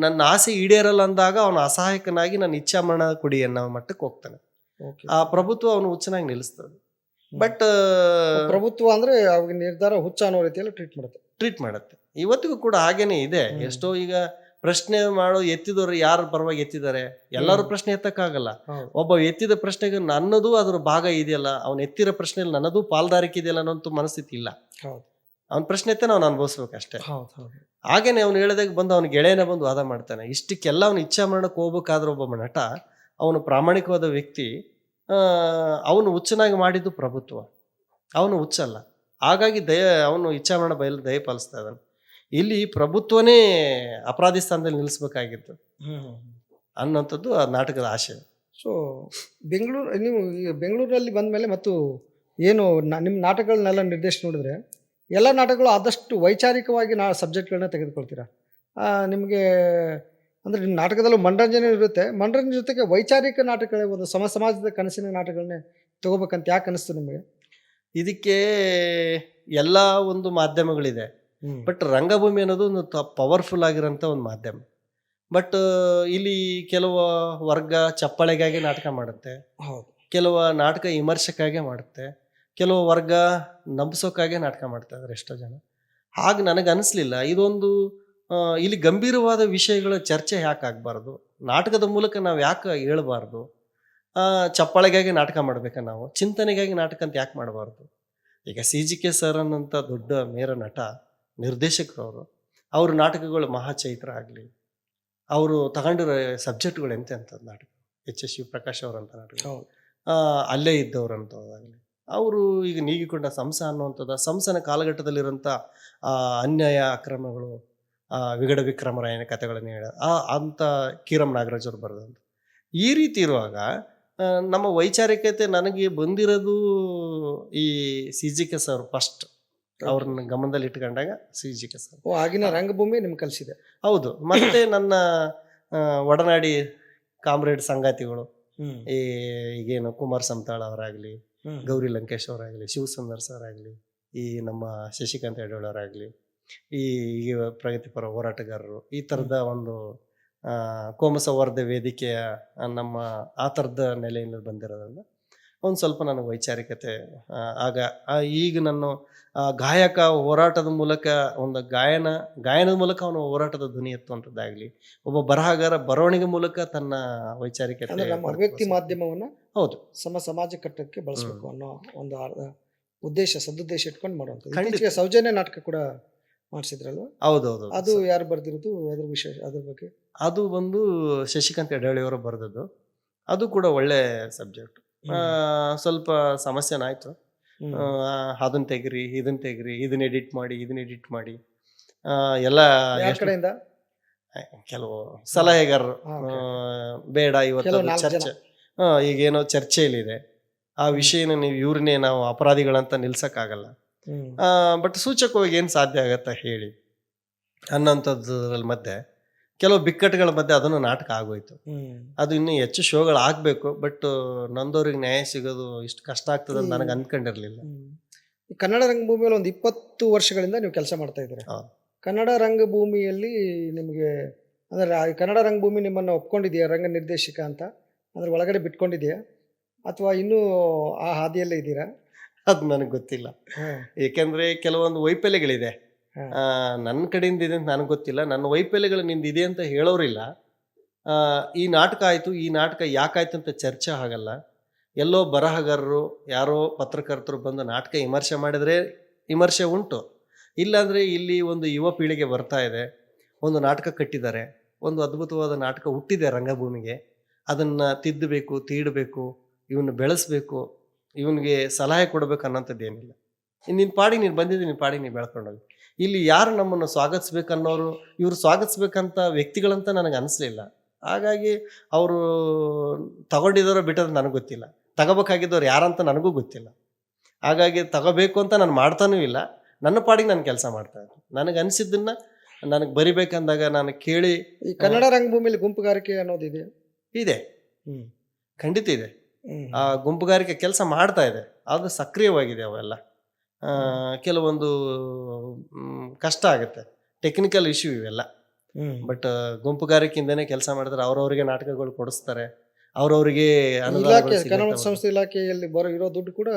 ನನ್ನ ಆಸೆ ಈಡೇರಲ್ಲ ಅಂದಾಗ ಅವನು ಅಸಹಾಯಕನಾಗಿ ನನ್ನ ಇಚ್ಛಾಮರಣ ಕೊಡಿ ಅನ್ನೋ ಮಟ್ಟಕ್ಕೆ ಹೋಗ್ತಾನೆ. ಆ ಪ್ರಭುತ್ವ ಅವನು ಹುಚ್ಚನಾಗಿ ನಿಲ್ಲಿಸ್ತದೆ ಬಟ್ ಪ್ರಭುತ್ವ ಅಂದ್ರೆ ಅವಾಗ ನಿರ್ಧಾರ ಹುಚ್ಚ ಅನ್ನೋ ರೀತಿಯಲ್ಲಿ ಟ್ರೀಟ್ ಮಾಡುತ್ತೆ. ಟ್ರೀಟ್ ಮಾಡುತ್ತೆ. ಇವತ್ತಿಗೂ ಕೂಡ ಹಾಗೇನೆ ಇದೆ. ಎಷ್ಟೋ ಈಗ ಪ್ರಶ್ನೆ ಮಾಡೋ ಎತ್ತಿದವರು ಯಾರ ಪರವಾಗಿ ಎತ್ತಿದ್ದಾರೆ? ಎಲ್ಲರೂ ಪ್ರಶ್ನೆ ಎತ್ತಕ್ಕಾಗಲ್ಲ. ಒಬ್ಬ ಎತ್ತಿದ ಪ್ರಶ್ನೆಗೆ ನನ್ನದು ಅದ್ರ ಭಾಗ ಇದೆಯಲ್ಲ. ಅವನು ಎತ್ತಿರೋ ಪ್ರಶ್ನೆಯಲ್ಲಿ ನನ್ನದು ಪಾಲ್ದಾರಿಕೆ ಇದೆಯಲ್ಲ ಅನ್ನೋಂಥ ಮನಸ್ಥಿತಿ ಇಲ್ಲ. ಹೌದು. ಅವ್ನ ಪ್ರಶ್ನೆ ನಾವು ಅನುಭವಿಸ್ಬೇಕಷ್ಟೇ ಹಾಗೇನೆ ಅವ್ನು ಹೇಳಿದಾಗ ಬಂದು ಅವ್ನ ಗೆಳೆಯನ ಬಂದು ವಾದ ಮಾಡ್ತಾನೆ. ಇಷ್ಟಕ್ಕೆಲ್ಲ ಅವ್ನು ಇಚ್ಛಾ ಮರಣಕ್ಕೆ ಹೋಗ್ಬೇಕಾದ್ರೆ ಒಬ್ಬ ನಟ ಅವನು ಪ್ರಾಮಾಣಿಕವಾದ ವ್ಯಕ್ತಿ ಅವನು ಹುಚ್ಚನಾಗಿ ಮಾಡಿದ್ದು ಪ್ರಭುತ್ವ. ಅವನು ಹುಚ್ಚಲ್ಲ. ಹಾಗಾಗಿ ದಯ ಅವನು ಇಚ್ಛಾಮರಣ ಬಯಲು ದಯ ಪಾಲಿಸ್ತಾ ಇದ್ದಾನೆ. ಇಲ್ಲಿ ಪ್ರಭುತ್ವನೇ ಅಪರಾಧಿ ಸ್ಥಾನದಲ್ಲಿ ನಿಲ್ಲಿಸ್ಬೇಕಾಗಿತ್ತು ಅನ್ನೋಂಥದ್ದು ಆ ನಾಟಕದ ಆಶಯ ಸೊ ಬೆಂಗಳೂರು ನೀವು ಬೆಂಗಳೂರಲ್ಲಿ ಬಂದ ಮೇಲೆ ಮತ್ತು ಏನು ನಿಮ್ಮ ನಾಟಕಗಳನ್ನೆಲ್ಲ ನಿರ್ದೇಶನ ನೋಡಿದ್ರೆ ಎಲ್ಲ ನಾಟಕಗಳು ಆದಷ್ಟು ವೈಚಾರಿಕವಾಗಿ ನಾ ಸಬ್ಜೆಕ್ಟ್ಗಳನ್ನ ತೆಗೆದುಕೊಳ್ತೀರಾ? ನಿಮಗೆ ಅಂದರೆ ನಿಮ್ಮ ನಾಟಕದಲ್ಲೂ ಮನರಂಜನೆ ಇರುತ್ತೆ. ಮನರಂಜನೆ ಜೊತೆಗೆ ವೈಚಾರಿಕ ನಾಟಕಗಳೇ ಒಂದು ಸಮ ಸಮಾಜದ ಕನಸಿನ ನಾಟಕಗಳನ್ನೇ ತಗೋಬೇಕಂತ ಯಾಕೆ ಅನಿಸ್ತು ನಿಮಗೆ? ಇದಕ್ಕೆ ಎಲ್ಲ ಒಂದು ಮಾಧ್ಯಮಗಳಿದೆ. ಬಟ್ ರಂಗಭೂಮಿ ಅನ್ನೋದು ಒಂದು ಪವರ್ಫುಲ್ ಆಗಿರೋಂಥ ಒಂದು ಮಾಧ್ಯಮ. ಬಟ್ ಇಲ್ಲಿ ಕೆಲವು ವರ್ಗ ಚಪ್ಪಾಳೆಗಾಗಿ ನಾಟಕ ಮಾಡುತ್ತೆ. ಕೆಲವು ನಾಟಕ ವಿಮರ್ಶಕ್ಕಾಗೆ ಮಾಡುತ್ತೆ. ಕೆಲವು ವರ್ಗ ನಂಬಿಸೋಕ್ಕಾಗೆ ನಾಟಕ ಮಾಡ್ತಾ ಇದ್ದಾರೆ ಎಷ್ಟೋ ಜನ. ಹಾಗೆ ನನಗೆ ಅನಿಸ್ಲಿಲ್ಲ. ಇದೊಂದು ಇಲ್ಲಿ ಗಂಭೀರವಾದ ವಿಷಯಗಳ ಚರ್ಚೆ ಯಾಕೆ ಆಗಬಾರ್ದು? ನಾಟಕದ ಮೂಲಕ ನಾವು ಯಾಕೆ ಹೇಳಬಾರ್ದು? ಚಪ್ಪಾಳೆಗಾಗಿ ನಾಟಕ ಮಾಡಬೇಕಾ ನಾವು? ಚಿಂತನೆಗಾಗಿ ನಾಟಕ ಅಂತ ಯಾಕೆ ಮಾಡಬಾರ್ದು? ಈಗ ಸಿ ಜಿ ಕೆ ಸರ್ ಅನ್ನೋಂಥ ದೊಡ್ಡ ಮೇರ ನಟ ನಿರ್ದೇಶಕರು ಅವರು ಅವ್ರ ನಾಟಕಗಳು ಮಹಾಚೈತ್ರ ಆಗಲಿ ಅವರು ತಗೊಂಡಿರೋ ಸಬ್ಜೆಕ್ಟ್ಗಳು ಎಂತೆಂಥದ್ದು ನಾಟಕ? ಎಚ್ ಎಸ್ ಶಿವಪ್ರಕಾಶ್ ಅವರಂಥ ನಾಟಕ. ಅಲ್ಲೇ ಇದ್ದವರಂಥದ್ದಾಗಲಿ ಅವರು ಈಗ ನೀಗಿಕೊಂಡ ಸಂಸ ಅನ್ನುವಂಥದ್ದು ಸಂಸನ ಕಾಲಘಟ್ಟದಲ್ಲಿರೋಂಥ ಆ, ಅನ್ಯಾಯ ಅಕ್ರಮಗಳು ಆ, ವಿಗಡ ವಿಕ್ರಮರಾಯನ ಕಥೆಗಳನ್ನು ಹೇಳ ಆ ಅಂಥ ಕೀರಂ ನಾಗರಾಜ್ ಅವರು ಬರೆದಂತೆ. ಈ ರೀತಿ ಇರುವಾಗ ನಮ್ಮ ವೈಚಾರಿಕತೆ ನನಗೆ ಬಂದಿರೋದು ಈ C G K sir first ಅವ್ರನ್ನ ಗಮನದಲ್ಲಿ ಇಟ್ಕೊಂಡಾಗ ಸಿ ಜಿ ಕೆ ಸರ್. ಓ ಆಗಿನ ರಂಗಭೂಮಿ ನಿಮ್ಗೆ ಕಲಿಸಿದೆ. ಹೌದು. ಮತ್ತೆ ನನ್ನ ಒಡನಾಡಿ ಕಾಮ್ರೇಡ್ ಸಂಗಾತಿಗಳು ಈ ಈಗೇನು ಕುಮಾರ್ ಸಂತಾಳ್ ಅವರಾಗಲಿ. ಗೌರಿ ಲಂಕೇಶ್ ಅವರಾಗಲಿ ಶಿವಸುಂದರ್ ಸರ್ ಆಗಲಿ ಈ ನಮ್ಮ ಶಶಿಕಾಂತ್ ಯಡೋಳರಾಗಲಿ ಈ ಪ್ರಗತಿಪರ ಹೋರಾಟಗಾರರು ಈ ಥರದ ಒಂದು ಕೋಮಸೌಹಾರ್ದ ಕೋಮ ವೇದಿಕೆಯ ನಮ್ಮ ಆ ಥರದ ನೆಲೆಯಿಂದ ಬಂದಿರೋದ್ರಿಂದ ಒಂದು ಸ್ವಲ್ಪ ನನಗೆ ವೈಚಾರಿಕತೆ ಆಗ ಈಗ ನಾನು ಆ, ಗಾಯಕ ಹೋರಾಟದ ಮೂಲಕ ಒಂದು ಗಾಯನ ಗಾಯನದ ಮೂಲಕ ಅವನು ಹೋರಾಟದ ಧ್ವನಿ ಎತ್ತುವಂಥದ್ದಾಗಲಿ ಒಬ್ಬ ಬರಹಗಾರ ಬರವಣಿಗೆ ಮೂಲಕ ತನ್ನ ವೈಚಾರಿಕತೆ ಅಭಿವ್ಯಕ್ತಿ ಮಾಧ್ಯಮವನ್ನ ಹೌದು ಸಮ ಸಮಾಜ ಕಟ್ಟಕ್ಕೆ ಬಳಸಬೇಕು ಅನ್ನೋ ಒಂದು ಉದ್ದೇಶ ಸದುದ್ದೇಶ ಇಟ್ಕೊಂಡು ಮಾಡುವಂಥದ್ದು. ಖಂಡಿತ. ಇತ್ತೀಚೆಗೆ ಸೌಜನ್ಯ ನಾಟಕ ಕೂಡ ಮಾಡಿಸಿದ್ರಲ್ವ? ಹೌದೌದು. ಅದು ಯಾರು ಬರ್ದಿರೋದು? ಅದ್ರ ವಿಶೇಷ ಅದ್ರ ಬಗ್ಗೆ? ಅದು ಬಂದು ಶಶಿಕಾಂತ್ ಯಡಳಿಯವರು ಬರೆದದ್ದು. ಅದು ಕೂಡ ಒಳ್ಳೆ ಸಬ್ಜೆಕ್ಟ್. ಸ್ವಲ್ಪ ಸಮಸ್ಯೆನಾಯ್ತು ಹ್ಮ್. ಆ, ಅದನ್ನ ತೆಗ್ರಿ ಇದನ್ನ ತೆಗ್ರಿ ಇದನ್ನ ಎಡಿಟ್ ಮಾಡಿ ಇದನ್ನ ಎಡಿಟ್ ಮಾಡಿ. ಆ, ಎಲ್ಲ ಯಾರ್ ಎಷ್ಟು- ಕಡೆಯಿಂದ? ಕೆಲವು ಸಲಹೆಗಾರರು. ಹಾ, ಆ, ಬೇಡ ಇವತ್ತು ಕೆಲವು ಅದು ನಾಲ್ಕು ಚರ್ಚೆ. ಈಗೇನೋ ಚರ್ಚೆಯಲ್ಲಿದೆ. ಆ ವಿಷಯನ ನೀವು ಇವ್ರನ್ನೇ ನಾವು ಅಪರಾಧಿಗಳಂತ ನಿಲ್ಸಕ್ಕಾಗಲ್ಲ. ಬಟ್ ಸೂಚಕವಾಗಿ ಏನು ಸಾಧ್ಯ ಆಗತ್ತೆ ಹೇಳಿ. ಅನ್ನೋಂಥದ್ರಲ್ಲಿ ಮಧ್ಯೆ ಕೆಲವು ಬಿಕ್ಕಟ್ಟುಗಳ ಮಧ್ಯೆ ಅದನ್ನು ನಾಟಕ ಆಗೋಯ್ತು. ಅದು ಇನ್ನೂ ಹೆಚ್ಚು ಶೋಗಳು ಆಗಬೇಕು ಬಟ್ ನಂದವ್ರಿಗೆ ನ್ಯಾಯ ಸಿಗೋದು ಇಷ್ಟು ಕಷ್ಟ ಆಗ್ತದೆ ಅಂತ ನನಗೆ. ಈ ಕನ್ನಡ ರಂಗಭೂಮಿಯಲ್ಲಿ ಒಂದು ಇಪ್ಪತ್ತು ವರ್ಷಗಳಿಂದ ನೀವು ಕೆಲಸ ಮಾಡ್ತಾ ಇದ್ದೀರಾ. ಕನ್ನಡ ರಂಗಭೂಮಿಯಲ್ಲಿ ನಿಮಗೆ ಅಂದರೆ ಕನ್ನಡ ರಂಗಭೂಮಿ ನಿಮ್ಮನ್ನು ಒಪ್ಕೊಂಡಿದೆಯಾ ರಂಗ ನಿರ್ದೇಶಕ ಅಂತ? ಅಂದ್ರೆ ಒಳಗಡೆ ಬಿಟ್ಕೊಂಡಿದೆಯಾ ಅಥವಾ ಇನ್ನೂ ಆ ಹಾದಿಯಲ್ಲೇ ಇದ್ದೀರಾ? ಅದು ನನಗೆ ಗೊತ್ತಿಲ್ಲ. ಏಕೆಂದರೆ ಕೆಲವೊಂದು ವೈಫಲ್ಯಗಳಿದೆ. ನನ್ನ ಕಡೆಯಿಂದ ಇದೆ ಅಂತ ನನಗೆ ಗೊತ್ತಿಲ್ಲ. ನನ್ನ ವೈಫಲ್ಯಗಳು ನಿಂದು ಇದೆ ಅಂತ ಹೇಳೋರಿಲ್ಲ. ಈ ನಾಟಕ ಆಯಿತು ಈ ನಾಟಕ ಯಾಕಾಯ್ತು ಅಂತ ಚರ್ಚೆ ಆಗಲ್ಲ. ಎಲ್ಲೋ ಬರಹಗಾರರು ಯಾರೋ ಪತ್ರಕರ್ತರು ಬಂದು ನಾಟಕ ವಿಮರ್ಶೆ ಮಾಡಿದರೆ ವಿಮರ್ಶೆ ಉಂಟು. ಇಲ್ಲಾಂದರೆ ಇಲ್ಲಿ ಒಂದು ಯುವ ಪೀಳಿಗೆ ಬರ್ತಾ ಇದೆ. ಒಂದು ನಾಟಕ ಕಟ್ಟಿದ್ದಾರೆ. ಒಂದು ಅದ್ಭುತವಾದ ನಾಟಕ ಹುಟ್ಟಿದೆ ರಂಗಭೂಮಿಗೆ. ಅದನ್ನು ತಿದ್ದಬೇಕು, ತೀಡಬೇಕು ಇವನ್ನ ಬೆಳೆಸ್ಬೇಕು, ಇವನಿಗೆ ಸಲಹೆ ಕೊಡಬೇಕು ಅನ್ನೋಂಥದ್ದು ಏನಿಲ್ಲ. ನಿನ್ನ ಪಾಡಿಗೆ ನೀನು ಬಂದಿದ್ದೆ ನಿನ್ನ ಪಾಡಿಗೆ ನೀನು ಬೆಳ್ಕೊಂಡೋಗಿ. ಇಲ್ಲಿ ಯಾರು ನಮ್ಮನ್ನು ಸ್ವಾಗತಿಸ್ಬೇಕನ್ನೋರು, ಇವರು ಸ್ವಾಗತಿಸ್ಬೇಕಂತ ವ್ಯಕ್ತಿಗಳಂತ ನನಗೆ ಅನಿಸ್ಲಿಲ್ಲ. ಹಾಗಾಗಿ ಅವರು ತಗೊಂಡಿದ್ದಾರೋ ಬಿಟ್ಟದ್ದು ನನಗೆ ಗೊತ್ತಿಲ್ಲ. ತಗೋಬೇಕಾಗಿದ್ದವ್ರು ಯಾರಂತ ನನಗೂ ಗೊತ್ತಿಲ್ಲ. ಹಾಗಾಗಿ ತಗೋಬೇಕು ಅಂತ ನಾನು ಮಾಡ್ತಾನೂ ಇಲ್ಲ. ನನ್ನ ಪಾಡಿಗೆ ನಾನು ಕೆಲಸ ಮಾಡ್ತಾ ಇದ್ದೀನಿ ನನಗೆ ಅನಿಸಿದ್ದನ್ನು ನನಗೆ ಬರಿಬೇಕಂದಾಗ ನಾನು ಕೇಳಿ, ಈ ಕನ್ನಡ ರಂಗಭೂಮಿಯಲ್ಲಿ ಗುಂಪುಗಾರಿಕೆ ಅನ್ನೋದಿದೆ ಇದೆ. ಹ್ಮ್. ಖಂಡಿತ ಇದೆ. ಆ ಗುಂಪುಗಾರಿಕೆ ಕೆಲಸ ಮಾಡ್ತಾ ಇದೆ. ಅದು ಸಕ್ರಿಯವಾಗಿದೆ ಅವೆಲ್ಲ. ಆ, ಕೆಲವೊಂದು ಕಷ್ಟ ಆಗುತ್ತೆ. ಟೆಕ್ನಿಕಲ್ ಇಶ್ಯೂ ಇವೆಲ್ಲ. ಬಟ್ ಗುಂಪುಗಾರಿಕೆಯಿಂದನೇ ಕೆಲಸ ಮಾಡಿದ್ರೆ ಅವ್ರವ್ರಿಗೆ ನಾಟಕಗಳು ಕೊಡಿಸ್ತಾರೆ. ಅವ್ರವ್ರಿಗೆ ಸಂಸ್ಥೆ ಇಲಾಖೆಯಲ್ಲಿ ಬರೋ ಇರೋ ದುಡ್ಡು ಕೂಡ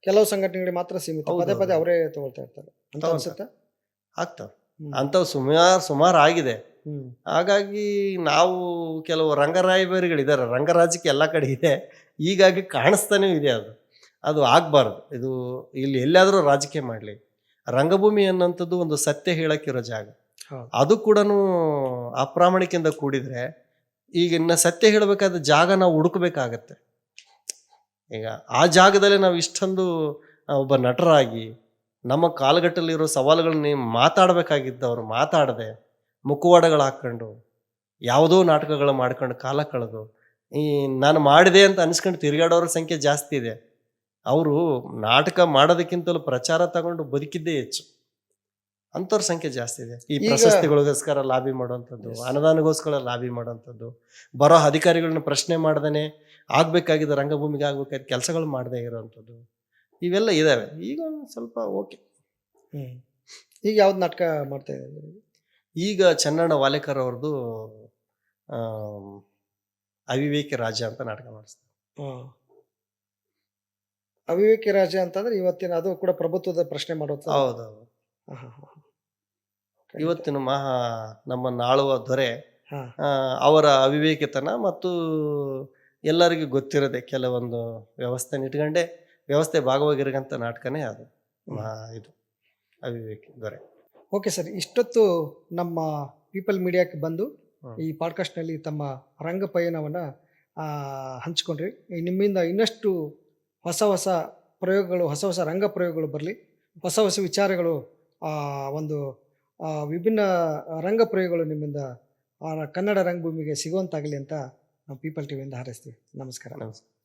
ಕೆಲವು ಸಂಘಟನೆಗಳಿಗೆ ಮಾತ್ರ ಸೀಮಿತ. ಪದೇ ಪದೇ ಅವರೇ ತಗೊಳ್ತಾ ಇರ್ತಾರೆ. ಅಂತ ಅನ್ಸುತ್ತೆ ಅನ್ಸುತ್ತಾ? ಆಗ್ತಾವ. ಅಂಥವು ಸುಮಾರು ಸುಮಾರು ಆಗಿದೆ. ಹಾಗಾಗಿ ನಾವು ಕೆಲವು ರಂಗರಾಯಭಾರಿಗಳಿದ್ದಾರೆ ರಂಗರಾಜಕ್ಕೆ ಎಲ್ಲ ಕಡೆ ಇದೆ. ಹೀಗಾಗಿ ಕಾಣಿಸ್ತಾನೇ ಇದೆ ಅದು. ಅದು ಆಗಬಾರ್ದು. ಇದು ಇಲ್ಲಿ ಎಲ್ಲಾದರೂ ರಾಜಕೀಯ ಮಾಡಲಿ. ರಂಗಭೂಮಿ ಅನ್ನೋಂಥದ್ದು ಒಂದು ಸತ್ಯ ಹೇಳಕ್ಕಿರೋ ಜಾಗ. ಅದು ಕೂಡ ಅಪ್ರಾಮಾಣಿಕಿಂದ ಕೂಡಿದ್ರೆ ಈಗ ಇನ್ನು ಸತ್ಯ ಹೇಳಬೇಕಾದ ಜಾಗ ನಾವು ಹುಡುಕಬೇಕಾಗತ್ತೆ. ಈಗ ಆ ಜಾಗದಲ್ಲೇ ನಾವು ಇಷ್ಟೊಂದು ಒಬ್ಬ ನಟರಾಗಿ ನಮ್ಮ ಕಾಲಘಟ್ಟದಲ್ಲಿರೋ ಸವಾಲುಗಳನ್ನ ಮಾತಾಡಬೇಕಾಗಿದ್ದವರು ಮಾತಾಡದೆ ಮುಖವಾಡಗಳು ಹಾಕ್ಕೊಂಡು ಯಾವುದೋ ನಾಟಕಗಳು ಮಾಡ್ಕೊಂಡು ಕಾಲ ಕಳೆದು ಈ ನಾನು ಮಾಡಿದೆ ಅಂತ ಅನ್ಸ್ಕೊಂಡು ತಿರುಗಾಡೋರ ಸಂಖ್ಯೆ ಜಾಸ್ತಿ ಇದೆ. ಅವರು ನಾಟಕ ಮಾಡೋದಕ್ಕಿಂತಲೂ ಪ್ರಚಾರ ತಗೊಂಡು ಬದುಕಿದ್ದೇ ಹೆಚ್ಚು. ಅಂಥವ್ರ ಸಂಖ್ಯೆ ಜಾಸ್ತಿ ಇದೆ. ಈ ಪ್ರಶಸ್ತಿಗಳಿಗೋಸ್ಕರ ಲಾಬಿ ಮಾಡುವಂಥದ್ದು. ಅನುದಾನಗೋಸ್ಕರ ಲಾಬಿ ಮಾಡುವಂಥದ್ದು ಬರೋ ಅಧಿಕಾರಿಗಳನ್ನ ಪ್ರಶ್ನೆ ಮಾಡ್ದೇ ಆಗಬೇಕಾಗಿದ್ದ ರಂಗಭೂಮಿಗೆ ಆಗ್ಬೇಕಾದ ಕೆಲಸಗಳು ಮಾಡದೇ ಇರೋವಂಥದ್ದು ಇವೆಲ್ಲ ಇದಾವೆ. ಈಗ ಸ್ವಲ್ಪ ಓಕೆ. ಈಗ ಯಾವ್ದು ನಾಟಕ ಮಾಡ್ತಾ ಇದ್ದಾರೆ? ಈಗ ಚನ್ನಣ್ಣ ವಾಲೇಕರ್ ಅವ್ರದ್ದು ಅವಿವೇಕಿ ರಾಜ ಅಂತ ನಾಟಕ ಮಾಡಿಸ್ತಾರೆ. ಅವಿವೇಕಿ ರಾಜ ಅಂತಂದ್ರೆ ಇವತ್ತಿನ ಅದು ಕೂಡ ಪ್ರಭುತ್ವದ ಪ್ರಶ್ನೆ ಮಾಡುತ್ತೆ ಹೌದೌದು. ಹಾ, ಹಾ, ಹಾ. ಇವತ್ತಿನ ಮಹಾ ನಮ್ಮ ನಾಳುವ ದೊರೆ ಅವರ ಅವಿವೇಕಿತನ ಮತ್ತು ಎಲ್ಲರಿಗೂ ಗೊತ್ತಿರದೆ ಕೆಲವೊಂದು ವ್ಯವಸ್ಥೆ ಇಟ್ಕೊಂಡೆ ವ್ಯವಸ್ಥೆ ಭಾಗವಾಗಿರಗಂತ ನಾಟಕನೇ ಅದು. ಇದು ಅವಿವೇಕಿ ದೊರೆ. ಓಕೆ ಸರ್ ಇಷ್ಟೊತ್ತು ನಮ್ಮ ಪೀಪಲ್ ಮೀಡಿಯಾಕ್ಕೆ ಬಂದು. ಈ ಪಾಡ್ಕಾಸ್ಟ್ನಲ್ಲಿ ತಮ್ಮ ರಂಗ ಪಯಣವನ್ನು ಹಂಚ್ಕೊಂಡ್ರಿ. ನಿಮ್ಮಿಂದ ಇನ್ನಷ್ಟು ಹೊಸ ಹೊಸ ಪ್ರಯೋಗಗಳು ಹೊಸ ಹೊಸ ರಂಗ ಪ್ರಯೋಗಗಳು ಬರಲಿ. ಹೊಸ ಹೊಸ ವಿಚಾರಗಳು ಆ, ಒಂದು ವಿಭಿನ್ನ ರಂಗ ಪ್ರಯೋಗಗಳು ನಿಮ್ಮಿಂದ ಆ, ಕನ್ನಡ ರಂಗಭೂಮಿಗೆ ಸಿಗುವಂತಾಗಲಿ ಅಂತ ನಾವು ಪೀಪಲ್ ಟಿವಿಯಿಂದ ಹಾರೈಸ್ತೀವಿ. ನಮಸ್ಕಾರ. ನಮಸ್ಕಾರ.